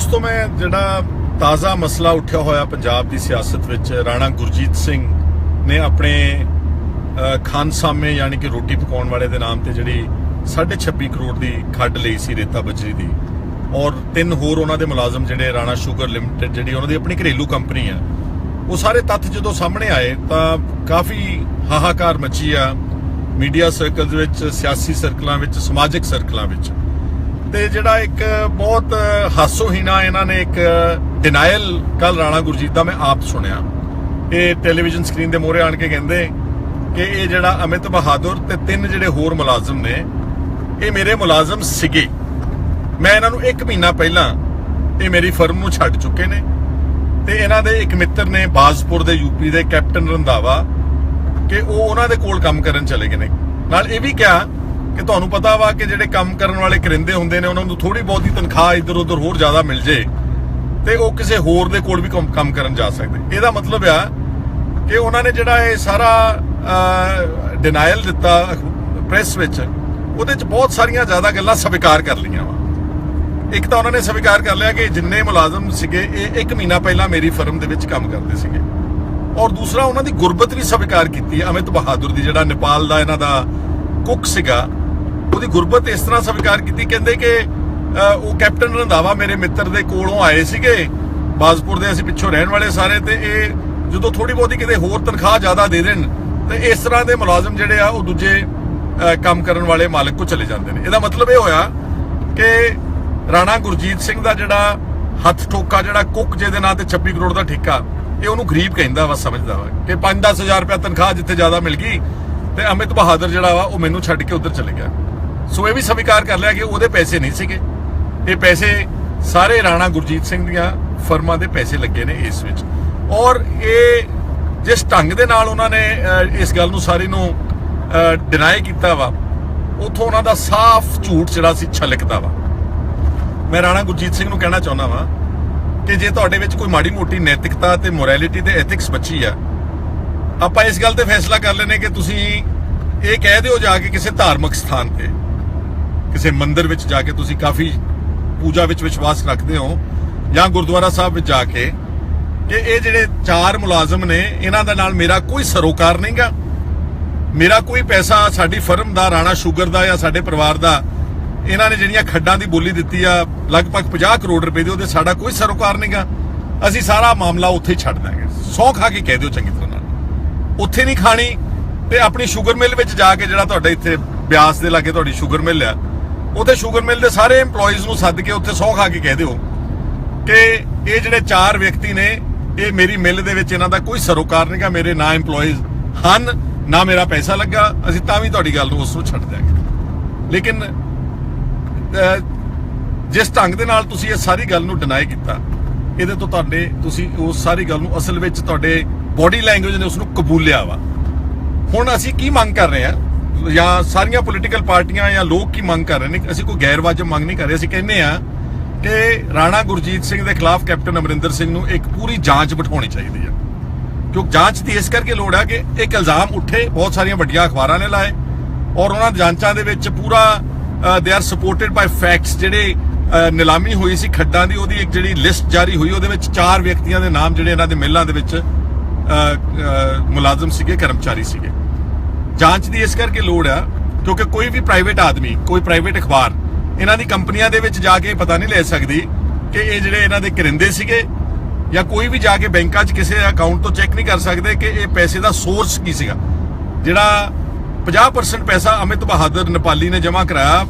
ਦੋਸਤੋ ਮੈਂ ਜਿਹੜਾ ਤਾਜ਼ਾ ਮਸਲਾ ਉੱਠਿਆ ਹੋਇਆ ਪੰਜਾਬ ਦੀ ਸਿਆਸਤ ਵਿੱਚ ਰਾਣਾ ਗੁਰਜੀਤ ਸਿੰਘ ਨੇ ਆਪਣੇ ਅ, ਖਾਨਸਾਮੇ ਯਾਨੀ ਕਿ ਰੋਟੀ ਪਕਾਉਣ ਵਾਲੇ ਦੇ ਨਾਮ ਤੇ ਜਿਹੜੀ 26 ਕਰੋੜ ਦੀ ਖੱਡ ਲਈ ਸੀ ਰੇਤਾ ਬਜਰੀ ਦੀ। ਔਰ ਤਿੰਨ ਹੋਰ ਉਹਨਾਂ ਦੇ ਮੁਲਾਜ਼ਮ ਜਿਹੜੇ ਰਾਣਾ ਸ਼ੂਗਰ ਲਿਮਟਿਡ ਜਿਹੜੀ ਉਹਨਾਂ ਦੀ ਆਪਣੀ ਘਰੇਲੂ ਕੰਪਨੀ ਆ ਉਹ ਸਾਰੇ ਤੱਥ ਜਦੋਂ ਸਾਹਮਣੇ ਆਏ ਤਾਂ ਕਾਫੀ ਹਾਹਾਕਾਰ ਮਚੀ ਆ ਮੀਡੀਆ ਸਰਕਲਸ ਵਿੱਚ ਸਿਆਸੀ ਸਰਕਲਾਂ ਵਿੱਚ ਸਮਾਜਿਕ ਸਰਕਲਾਂ ਵਿੱਚ। ਤੇ ਜਿਹੜਾ ਇੱਕ ਬਹੁਤ ਹਾਸੋਹੀਣਾ ਇਹਨਾਂ ਨੇ ਇੱਕ ਡਿਨਾਇਲ ਕੱਲ ਰਾਣਾ ਗੁਰਜੀਤ ਦਾ ਮੈਂ ਆਪ ਸੁਣਿਆ। ਇਹ ਟੈਲੀਵਿਜ਼ਨ ਸਕਰੀਨ ਦੇ ਮੂਹਰੇ ਆਣ ਕੇ ਕਹਿੰਦੇ ਕਿ ਇਹ ਜਿਹੜਾ ਅਮਿਤ ਬਹਾਦਰ ਤੇ ਤਿੰਨ ਜਿਹੜੇ ਹੋਰ ਮੁਲਾਜ਼ਮ ਨੇ, ਇਹ ਮੇਰੇ ਮੁਲਾਜ਼ਮ ਸੀਗੇ। ਮੈਂ ਇਹਨਾਂ ਨੂੰ 1 ਮਹੀਨਾ ਪਹਿਲਾਂ ਇਹ ਮੇਰੀ ਫਰਮ ਨੂੰ ਛੱਡ ਚੁੱਕੇ ਨੇ ਤੇ ਇਹਨਾਂ ਦੇ ਇੱਕ ਮਿੱਤਰ ਨੇ ਬਾਜ਼ਪੁਰ ਦੇ ਯੂਪੀ ਦੇ ਕੈਪਟਨ ਰੰਧਾਵਾ, ਕਿ ਉਹ ਉਹਨਾਂ ਦੇ ਕੋਲ ਕੰਮ ਕਰਨ ਚਲੇ ਗਏ ਨੇ। ਨਾਲ ਇਹ ਵੀ ਕਿਹਾ ਕਿ ਤੁਹਾਨੂੰ ਪਤਾ ਵਾ ਕਿ ਜਿਹੜੇ ਕੰਮ ਕਰਨ ਵਾਲੇ ਕਰਿੰਦੇ ਹੁੰਦੇ ਨੇ, ਉਹਨਾਂ ਨੂੰ ਥੋੜੀ ਬਹੁਤੀ ਤਨਖਾਹ ਇੱਧਰ ਉੱਧਰ ਹੋਰ ਜ਼ਿਆਦਾ ਮਿਲ ਜੇ ਤੇ ਉਹ ਕਿਸੇ ਹੋਰ ਦੇ ਕੋਲ ਵੀ ਕੰਮ ਕਰਨ ਜਾ ਸਕਦੇ। ਇਹਦਾ ਮਤਲਬ ਆ ਕਿ ਉਹਨਾਂ ਨੇ ਜਿਹੜਾ ਇਹ ਸਾਰਾ ਡਿਨਾਇਲ ਦਿੱਤਾ ਪ੍ਰੈਸ ਵਿੱਚ, ਉਹਦੇ ਚ ਬਹੁਤ ਸਾਰੀਆਂ ਜ਼ਿਆਦਾ ਗੱਲਾਂ ਸਵੀਕਾਰ ਕਰ ਲਈਆਂ ਵਾ। ਇੱਕ ਤਾਂ ਉਹਨਾਂ ਨੇ ਸਵੀਕਾਰ ਕਰ ਲਿਆ ਕਿ ਜਿੰਨੇ ਮੁਲਾਜ਼ਮ ਸੀਗੇ, ਇਹ 1 ਮਹੀਨਾ ਪਹਿਲਾਂ ਮੇਰੀ ਫਰਮ ਦੇ ਵਿੱਚ ਕੰਮ ਕਰਦੇ ਸੀਗੇ। ਔਰ ਦੂਸਰਾ, ਉਹਨਾਂ ਦੀ ਗੁਰਬਤ ਵੀ ਸਵੀਕਾਰ ਕੀਤੀ ਅਮਿਤ ਬਹਾਦਰ ਦੀ, ਜਿਹੜਾ ਨੇਪਾਲ ਦਾ ਇਹਨਾਂ ਦਾ ਕੁੱਕ ਸੀਗਾ। ਉਹਦੀ ਗੁਰਬਤ ਇਸ ਤਰ੍ਹਾਂ ਸਵੀਕਾਰ ਕੀਤੀ, ਕਹਿੰਦੇ ਕਿ ਉਹ ਕੈਪਟਨ ਰੰਧਾਵਾ ਮੇਰੇ ਮਿੱਤਰ ਦੇ ਕੋਲੋਂ ਆਏ ਸੀਗੇ। ਬਾਜ਼ਪੁਰ ਦੇ ਅਸੀਂ ਪਿੱਛੋਂ ਰਹਿਣ ਵਾਲੇ ਸਾਰੇ ਤੇ ਇਹ ਜਦੋਂ ਥੋੜੀ ਬਹੁਤੀ ਕਿਤੇ ਹੋਰ ਤਨਖਾਹ ਜ਼ਿਆਦਾ ਦੇ ਦੇਣ, ਤੇ ਇਸ ਤਰ੍ਹਾਂ ਦੇ ਮੁਲਾਜ਼ਮ ਜਿਹੜੇ ਆ, ਉਹ ਦੂਜੇ ਕੰਮ ਕਰਨ ਵਾਲੇ ਮਾਲਕ ਕੋ ਚਲੇ ਜਾਂਦੇ ਨੇ। ਇਹਦਾ ਮਤਲਬ ਇਹ ਹੋਇਆ ਕਿ ਰਾਣਾ ਗੁਰਜੀਤ ਸਿੰਘ ਦਾ ਜਿਹੜਾ ਹੱਥ ਠੋਕਾ, ਜਿਹੜਾ ਕੁੱਕ ਜਿਹਦੇ ਨਾਂ ਤੇ 26 ਕਰੋੜ ਦਾ ਠੇਕਾ, ਇਹ ਉਹਨੂੰ ਗਰੀਬ ਕਹਿੰਦਾ ਵਾ, ਸਮਝਦਾ ਵਾ ਕਿ 5-10000 ਰੁਪਏ ਤਨਖਾਹ ਜਿੱਥੇ ਜ਼ਿਆਦਾ ਮਿਲ ਗਈ ਤੇ ਅਮਿਤ ਬਹਾਦਰ ਜਿਹੜਾ ਵਾ, ਉਹ ਮੈਨੂੰ ਛੱਡ ਕੇ ਉੱਧਰ ਚਲੇ ਗਿਆ। ਸੋ ਇਹ ਵੀ ਸਵੀਕਾਰ ਕਰ ਲਿਆ ਕਿ ਉਹਦੇ ਪੈਸੇ ਨਹੀਂ ਸੀਗੇ। ਇਹ ਪੈਸੇ ਸਾਰੇ ਰਾਣਾ ਗੁਰਜੀਤ ਸਿੰਘ ਦੀਆਂ ਫਰਮਾਂ ਦੇ ਪੈਸੇ ਲੱਗੇ ਨੇ ਇਸ ਵਿੱਚ। ਔਰ ਇਹ ਜਿਸ ਢੰਗ ਦੇ ਨਾਲ ਉਹਨਾਂ ਨੇ ਇਸ ਗੱਲ ਨੂੰ ਸਾਰੀ ਨੂੰ ਡਿਨਾਈ ਕੀਤਾ ਵਾ, ਉਥੋਂ ਉਹਨਾਂ ਦਾ ਸਾਫ਼ ਝੂਠ ਜਿਹੜਾ ਸੀ ਛਲਕਦਾ ਵਾ। ਮੈਂ ਰਾਣਾ ਗੁਰਜੀਤ ਸਿੰਘ ਨੂੰ ਕਹਿਣਾ ਚਾਹੁੰਦਾ ਵਾਂ ਕਿ ਜੇ ਤੁਹਾਡੇ ਵਿੱਚ ਕੋਈ ਮਾੜੀ ਮੋਟੀ ਨੈਤਿਕਤਾ ਤੇ ਮੋਰੈਲਿਟੀ ਤੇ ਐਥਿਕਸ ਬਚੀ ਆ, ਆਪਾਂ ਇਸ ਗੱਲ ਤੇ ਫੈਸਲਾ ਕਰ ਲੈਨੇ ਕਿ ਤੁਸੀਂ ਇਹ ਕਹਿ ਦਿਓ ਜਾ ਕੇ ਕਿਸੇ ਧਾਰਮਿਕ ਸਥਾਨ ਤੇ। ਕਿਸੇ ਮੰਦਿਰ ਵਿੱਚ ਜਾ ਕੇ ਤੁਸੀਂ ਕਾਫੀ ਪੂਜਾ ਵਿੱਚ ਵਿਸ਼ਵਾਸ ਰੱਖਦੇ ਹੋ ਜਾਂ ਗੁਰਦੁਆਰਾ ਸਾਹਿਬ ਵਿੱਚ ਜਾ ਕੇ ਕਿ ਇਹ ਜਿਹੜੇ ਚਾਰ ਮੁਲਾਜ਼ਮ ਨੇ, ਇਹਨਾਂ ਦੇ ਨਾਲ ਮੇਰਾ ਕੋਈ ਸਰੋਕਾਰ ਨਹੀਂਗਾ ਮੇਰਾ ਕੋਈ ਪੈਸਾ ਸਾਡੀ ਫਰਮ ਦਾ, ਰਾਣਾ ਸ਼ੂਗਰ ਦਾ ਜਾਂ ਸਾਡੇ ਪਰਿਵਾਰ ਦਾ, ਇਹਨਾਂ ਨੇ ਜਿਹੜੀਆਂ ਖੱਡਾਂ ਦੀ ਬੋਲੀ ਦਿੱਤੀ ਆ, ਲਗਭਗ 50 ਕਰੋੜ ਰੁਪਏ ਦੀ, ਉਹਦੇ ਸਾਡਾ ਕੋਈ ਸਰੋਕਾਰ ਨਹੀਂਗਾ ਅਸੀਂ ਸਾਰਾ ਮਾਮਲਾ ਉੱਥੇ ਛੱਡ ਦਾਂਗੇ। ਸੌ ਖਾ ਕੇ ਕਹਿ ਦਿਓ ਚੰਗੀ ਤਰ੍ਹਾਂ ਨਾਲ। ਉੱਥੇ ਨਹੀਂ ਖਾਣੀ ਤੇ ਆਪਣੀ ਸ਼ੂਗਰ ਮਿਲ ਵਿੱਚ ਜਾ ਕੇ ਜਿਹੜਾ ਤੁਹਾਡੇ ਇੱਥੇ ਬਿਆਸ ਦੇ ਲਾਗੇ ਤੁਹਾਡੀ ਸ਼ੂਗਰ ਮਿਲ ਆ ਉੱਥੇ ਸ਼ੂਗਰ ਮਿਲ ਦੇ ਸਾਰੇ EMPLOYEES ਨੂੰ ਸੱਦ ਕੇ ਉੱਥੇ ਸੌ ਖਾ ਕੇ ਕਹਿ ਦਿਓ ਕਿ ਇਹ ਜਿਹੜੇ ਚਾਰ ਵਿਅਕਤੀ ਨੇ, ਇਹ ਮੇਰੀ ਮਿਲ ਦੇ ਵਿੱਚ ਇਹਨਾਂ ਦਾ ਕੋਈ ਸਰੋਕਾਰ ਨਹੀਂਗਾ ਮੇਰੇ ਨਾ EMPLOYEES ਹਨ, ਨਾ ਮੇਰਾ ਪੈਸਾ ਲੱਗਾ, ਅਸੀਂ ਤਾਂ ਵੀ ਤੁਹਾਡੀ ਗੱਲ ਨੂੰ ਉਸ ਨੂੰ ਛੱਡ ਦਿਆਂਗੇ। ਲੇਕਿਨ ਜਿਸ ਢੰਗ ਦੇ ਨਾਲ ਤੁਸੀਂ ਇਹ ਸਾਰੀ ਗੱਲ ਨੂੰ ਡਿਨਾਈ ਕੀਤਾ, ਇਹਦੇ ਤੋਂ ਤੁਹਾਡੇ, ਤੁਸੀਂ ਉਸ ਸਾਰੀ ਗੱਲ ਨੂੰ ਅਸਲ ਵਿੱਚ ਤੁਹਾਡੇ ਬਾਡੀ ਲੈਂਗੁਏਜ ਨੇ ਉਸ ਨੂੰ ਕਬੂਲਿਆ ਵਾ। ਹੁਣ ਅਸੀਂ ਕੀ ਮੰਗ ਕਰ ਰਹੇ ਹਾਂ? ਜਾਂ ਸਾਰੀਆਂ ਪੋਲੀਟੀਕਲ ਪਾਰਟੀਆਂ ਜਾਂ ਲੋਕ ਕੀ ਮੰਗ ਕਰ ਰਹੇ ਨੇ? ਅਸੀਂ ਕੋਈ ਗੈਰ ਵਾਜਬ ਮੰਗ ਨਹੀਂ ਕਰ ਰਹੇ। ਅਸੀਂ ਕਹਿੰਦੇ ਆ ਕਿ ਰਾਣਾ ਗੁਰਜੀਤ ਸਿੰਘ ਦੇ ਖਿਲਾਫ ਕੈਪਟਨ ਅਮਰਿੰਦਰ ਸਿੰਘ ਨੂੰ ਇੱਕ ਪੂਰੀ ਜਾਂਚ ਬਿਠਾਉਣੀ ਚਾਹੀਦੀ ਹੈ। ਕਿਉਂਕਿ ਜਾਂਚ ਦੀ ਇਸ ਕਰਕੇ ਲੋੜ ਹੈ ਕਿ ਇੱਕ ਇਲਜ਼ਾਮ ਉੱਠੇ, ਬਹੁਤ ਸਾਰੀਆਂ ਵੱਡੀਆਂ ਅਖਬਾਰਾਂ ਨੇ ਲਾਏ ਔਰ ਉਹਨਾਂ ਜਾਂਚਾਂ ਦੇ ਵਿੱਚ ਪੂਰਾ they are supported by facts ਜਿਹੜੇ ਨਿਲਾਮੀ ਹੋਈ ਸੀ ਖੱਡਾਂ ਦੀ, ਉਹਦੀ ਇੱਕ ਜਿਹੜੀ ਲਿਸਟ ਜਾਰੀ ਹੋਈ, ਉਹਦੇ ਵਿੱਚ ਚਾਰ ਵਿਅਕਤੀਆਂ ਦੇ ਨਾਮ ਜਿਹੜੇ ਇਹਨਾਂ ਦੇ ਮਿੱਲਾਂ ਦੇ ਵਿੱਚ ਮੁਲਾਜ਼ਮ ਸੀਗੇ, ਕਰਮਚਾਰੀ ਸੀਗੇ। ਜਾਂਚ ਦੀ ਇਸ ਕਰਕੇ ਲੋੜ ਆ, ਕਿਉਂਕਿ ਕੋਈ ਵੀ ਪ੍ਰਾਈਵੇਟ ਆਦਮੀ, ਕੋਈ ਪ੍ਰਾਈਵੇਟ ਅਖਬਾਰ, ਇਹਨਾਂ ਦੀ ਕੰਪਨੀਆਂ ਦੇ ਵਿੱਚ ਜਾ ਕੇ ਪਤਾ ਨਹੀਂ ਲੈ ਸਕਦੀ ਕਿ ਇਹ ਜਿਹੜੇ ਇਹਨਾਂ ਦੇ ਕਰਿੰਦੇ ਸੀਗੇ ਜਾਂ ਕੋਈ ਵੀ ਜਾ ਕੇ ਬੈਂਕਾਂ 'ਚ ਕਿਸੇ ਅਕਾਊਂਟ ਤੋਂ ਚੈੱਕ ਨਹੀਂ ਕਰ ਸਕਦੇ ਕਿ ਇਹ ਪੈਸੇ ਦਾ ਸੋਰਸ ਕੀ ਸੀਗਾ। ਜਿਹੜਾ 50% ਪੈਸਾ ਅਮਿਤ ਬਹਾਦਰ ਨੇਪਾਲੀ ਨੇ ਜਮ੍ਹਾਂ ਕਰਾਇਆ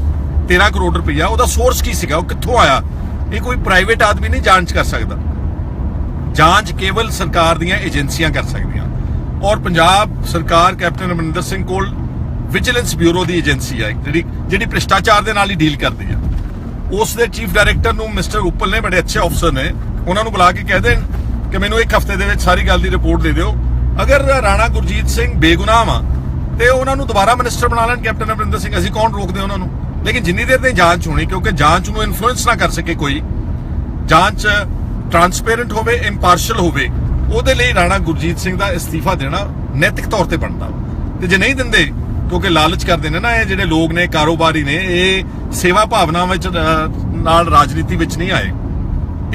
13 ਕਰੋੜ ਰੁਪਈਆ, ਉਹਦਾ ਸੋਰਸ ਕੀ ਸੀਗਾ, ਉਹ ਕਿੱਥੋਂ ਆਇਆ? ਇਹ ਕੋਈ ਪ੍ਰਾਈਵੇਟ ਆਦਮੀ ਨਹੀਂ ਜਾਂਚ ਕਰ ਸਕਦਾ। ਜਾਂਚ ਕੇਵਲ ਸਰਕਾਰ ਦੀਆਂ ਏਜੰਸੀਆਂ ਕਰ ਸਕਦੀਆਂ। ਔਰ ਪੰਜਾਬ ਸਰਕਾਰ ਕੈਪਟਨ ਅਮਰਿੰਦਰ ਸਿੰਘ ਕੋਲ ਵਿਜੀਲੈਂਸ ਬਿਊਰੋ ਦੀ ਏਜੰਸੀ ਹੈ ਜਿਹੜੀ ਜਿਹੜੀ ਭ੍ਰਿਸ਼ਟਾਚਾਰ ਦੇ ਨਾਲ ਹੀ ਡੀਲ ਕਰਦੀ ਹੈ ਉਸ ਦੇ ਚੀਫ ਡਾਇਰੈਕਟਰ ਨੂੰ ਮਿਸਟਰ ਉੱਪਲ ਨੇ, ਬੜੇ ਅੱਛੇ ਅਫਸਰ ਨੇ, ਉਹਨਾਂ ਨੂੰ ਬੁਲਾ ਕੇ ਕਹਿ ਦੇਣ ਕਿ ਮੈਨੂੰ ਇੱਕ ਹਫ਼ਤੇ ਦੇ ਵਿੱਚ ਸਾਰੀ ਗੱਲ ਦੀ ਰਿਪੋਰਟ ਦੇ ਦਿਓ। ਅਗਰ ਰਾਣਾ ਗੁਰਜੀਤ ਸਿੰਘ ਬੇਗੁਨਾਹ ਆ ਤੇ ਉਹਨਾਂ ਨੂੰ ਦੁਬਾਰਾ ਮਿਨਿਸਟਰ ਬਣਾ ਲੈਣ ਕੈਪਟਨ ਅਮਰਿੰਦਰ ਸਿੰਘ, ਅਸੀਂ ਕੌਣ ਰੋਕਦੇ ਉਹਨਾਂ ਨੂੰ? ਲੇਕਿਨ ਜਿੰਨੀ ਦੇਰ ਤਾਈਂ ਜਾਂਚ ਹੋਣੀ, ਕਿਉਂਕਿ ਜਾਂਚ ਨੂੰ ਇਨਫਲੂਐਂਸ ਨਾ ਕਰ ਸਕੇ ਕੋਈ, ਜਾਂਚ ਟਰਾਂਸਪੇਰੈਂਟ ਹੋਵੇ ਇੰਪਾਰਸ਼ਲ ਹੋਵੇ ਉਹਦੇ ਲਈ ਰਾਣਾ ਗੁਰਜੀਤ ਸਿੰਘ ਦਾ ਅਸਤੀਫਾ ਦੇਣਾ ਨੈਤਿਕ ਤੌਰ ਤੇ ਬਣਦਾ। ਤੇ ਜੇ ਨਹੀਂ ਦਿੰਦੇ, ਕਿਉਂਕਿ ਲਾਲਚ ਕਰਦੇ ਨੇ ਨਾ ਇਹ ਜਿਹੜੇ ਲੋਕ ਨੇ, ਕਾਰੋਬਾਰੀ ਨੇ, ਇਹ ਸੇਵਾ ਭਾਵਨਾ ਵਿੱਚ ਨਾਲ ਰਾਜਨੀਤੀ ਵਿੱਚ ਨਹੀਂ ਆਏ।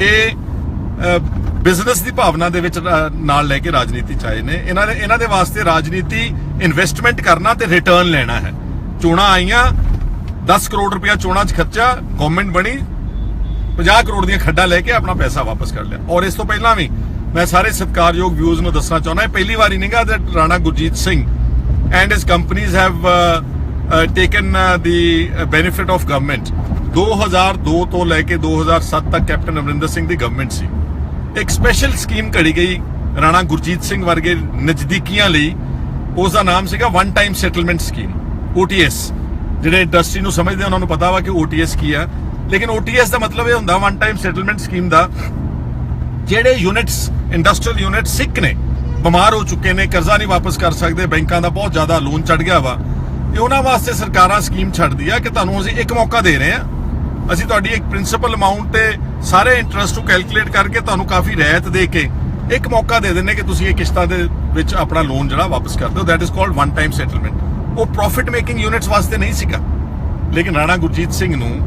ਇਹ ਬਿਜ਼ਨਸ ਦੀ ਭਾਵਨਾ ਦੇ ਵਿੱਚ ਨਾਲ ਲੈ ਕੇ ਰਾਜਨੀਤੀ ਚ ਆਏ ਨੇ। ਇਹਨਾਂ ਨੇ, ਇਹਨਾਂ ਦੇ ਵਾਸਤੇ ਰਾਜਨੀਤੀ ਇਨਵੈਸਟਮੈਂਟ ਕਰਨਾ ਤੇ ਰਿਟਰਨ ਲੈਣਾ ਹੈ। ਚੋਣਾਂ ਆਈਆਂ 10 ਕਰੋੜ ਰੁਪਇਆ ਚੋਣਾਂ 'ਚ ਖਰਚਾ ਗਵਰਨਮੈਂਟ ਬਣੀ 50 ਕਰੋੜ ਦੀਆਂ ਖੱਡਾਂ ਲੈ ਕੇ ਆਪਣਾ ਪੈਸਾ ਵਾਪਸ ਕਰ ਲਿਆ। ਔਰ ਇਸ ਤੋਂ ਪਹਿਲਾਂ ਵੀ ਮੈਂ ਸਾਰੇ ਸਤਿਕਾਰਯੋਗ ਵਿਊਜ਼ ਨੂੰ ਦੱਸਣਾ ਚਾਹੁੰਦਾ ਇਹ ਪਹਿਲੀ ਵਾਰੀ ਨਹੀਂਗਾ ਕਿ Rana Gurjit Singh and his companies have taken the benefit of government 2002 ਤੋਂ ਲੈ ਕੇ 2007 ਤੱਕ ਕੈਪਟਨ ਅਮਰਿੰਦਰ ਸਿੰਘ ਦੀ ਗਵਰਨਮੈਂਟ ਸੀ। ਇੱਕ ਸਪੈਸ਼ਲ ਸਕੀਮ ਘੜੀ ਗਈ ਰਾਣਾ ਗੁਰਜੀਤ ਸਿੰਘ ਵਰਗੇ ਨਜ਼ਦੀਕੀਆਂ ਲਈ। ਉਸ ਦਾ ਨਾਮ ਸੀਗਾ one time settlement scheme OTS ਜਿਹੜੇ ਇੰਡਸਟਰੀ ਨੂੰ ਸਮਝਦੇ ਉਹਨਾਂ ਨੂੰ ਪਤਾ ਵਾ ਕਿ OTS ਕੀ ਆ। ਲੇਕਿਨ OTS ਦਾ ਮਤਲਬ ਇਹ ਹੁੰਦਾ ਵਨ ਟਾਈਮ ਸੈਟਲਮੈਂਟ ਸਕੀਮ ਦਾ ਜਿਹੜੇ ਯੂਨਿਟਸ ਇੰਡਸਟਰੀਅਲ ਯੂਨਿਟ ਸਿੱਕ ਨੇ, ਬਿਮਾਰ ਹੋ ਚੁੱਕੇ ਨੇ, ਕਰਜ਼ਾ ਨਹੀਂ ਵਾਪਸ ਕਰ ਸਕਦੇ, ਬੈਂਕਾਂ ਦਾ ਬਹੁਤ ਜ਼ਿਆਦਾ ਲੋਨ ਚੜ ਗਿਆ ਵਾ। ਇਹ ਉਹਨਾਂ ਵਾਸਤੇ ਸਰਕਾਰਾਂ ਸਕੀਮ ਛੱਡਦੀ ਆ ਕਿ ਤੁਹਾਨੂੰ ਅਸੀਂ ਇੱਕ ਮੌਕਾ ਦੇ ਰਹੇ ਆ। ਅਸੀਂ ਤੁਹਾਡੀ ਇੱਕ ਪ੍ਰਿੰਸੀਪਲ ਅਮਾਉਂਟ ਤੇ ਸਾਰੇ ਇੰਟਰਸਟ ਨੂੰ ਕੈਲਕੂਲੇਟ ਕਰਕੇ ਤੁਹਾਨੂੰ ਕਾਫੀ ਰਿਆਇਤ ਦੇ ਕੇ ਇੱਕ ਮੌਕਾ ਦੇ ਦਿੰਨੇ ਕਿ ਤੁਸੀਂ ਇਹ ਕਿਸ਼ਤਾਂ ਦੇ ਵਿੱਚ ਆਪਣਾ ਲੋਨ ਜਿਹੜਾ ਵਾਪਸ ਕਰ ਦਿਓ। That is called one time settlement ਉਹ ਪ੍ਰੋਫਿਟ ਮੇਕਿੰਗ ਯੂਨਿਟਸ ਵਾਸਤੇ ਨਹੀਂ ਸੀਗਾ। ਲੇਕਿਨ ਰਾਣਾ ਗੁਰਜੀਤ ਸਿੰਘ ਨੂੰ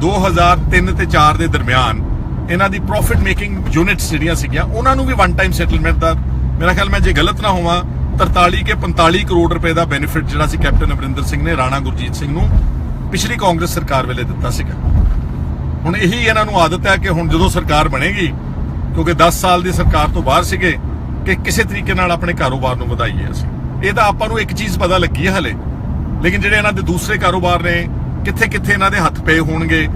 2003 ਤੇ 4 ਦੇ ਦਰਮਿਆਨ ਇਹਨਾਂ ਦੀ ਪ੍ਰੋਫਿਟ ਮੇਕਿੰਗ ਯੂਨਿਟਸ ਜਿਹੜੀਆਂ ਸੀਗੀਆਂ, ਉਹਨਾਂ ਨੂੰ ਵੀ ਵਨ ਟਾਈਮ ਸੈਟਲਮੈਂਟ ਦਾ ਮੇਰਾ ਖਿਆਲ ਮੈਂ ਜੇ ਗਲਤ ਨਾ ਹੋਵਾਂ 43 ਕੇ 45 ਕਰੋੜ ਰੁਪਏ ਦਾ ਬੈਨੀਫਿਟ ਜਿਹੜਾ ਸੀ ਕੈਪਟਨ ਅਮਰਿੰਦਰ ਸਿੰਘ ਨੇ, ਰਾਣਾ ਗੁਰਜੀਤ ਸਿੰਘ ਨੂੰ ਪਿਛਲੀ ਕਾਂਗਰਸ ਸਰਕਾਰ ਵੇਲੇ ਦਿੱਤਾ ਸੀਗਾ। ਹੁਣ ਇਹੀ ਇਹਨਾਂ ਨੂੰ ਆਦਤ ਹੈ ਕਿ ਹੁਣ ਜਦੋਂ ਸਰਕਾਰ ਬਣੇਗੀ, ਕਿਉਂਕਿ 10 ਸਾਲ ਦੀ ਸਰਕਾਰ ਤੋਂ ਬਾਹਰ ਸੀਗੇ, ਕਿ ਕਿਸੇ ਤਰੀਕੇ ਨਾਲ ਆਪਣੇ ਕਾਰੋਬਾਰ ਨੂੰ ਵਧਾਈਏ ਅਸੀਂ। ਇਹ ਤਾਂ ਆਪਾਂ ਨੂੰ ਇੱਕ ਚੀਜ਼ ਪਤਾ ਲੱਗੀ ਹੈ ਹਲੇ। ਲੇਕਿਨ ਜਿਹੜੇ ਇਹਨਾਂ ਦੇ ਦੂਸਰੇ ਕਾਰੋਬਾਰ ਨੇ ਕਿੱਥੇ ਕਿੱਥੇ ਇਹਨਾਂ ਦੇ ਹੱਥ ਪਏ ਹੋਣਗੇ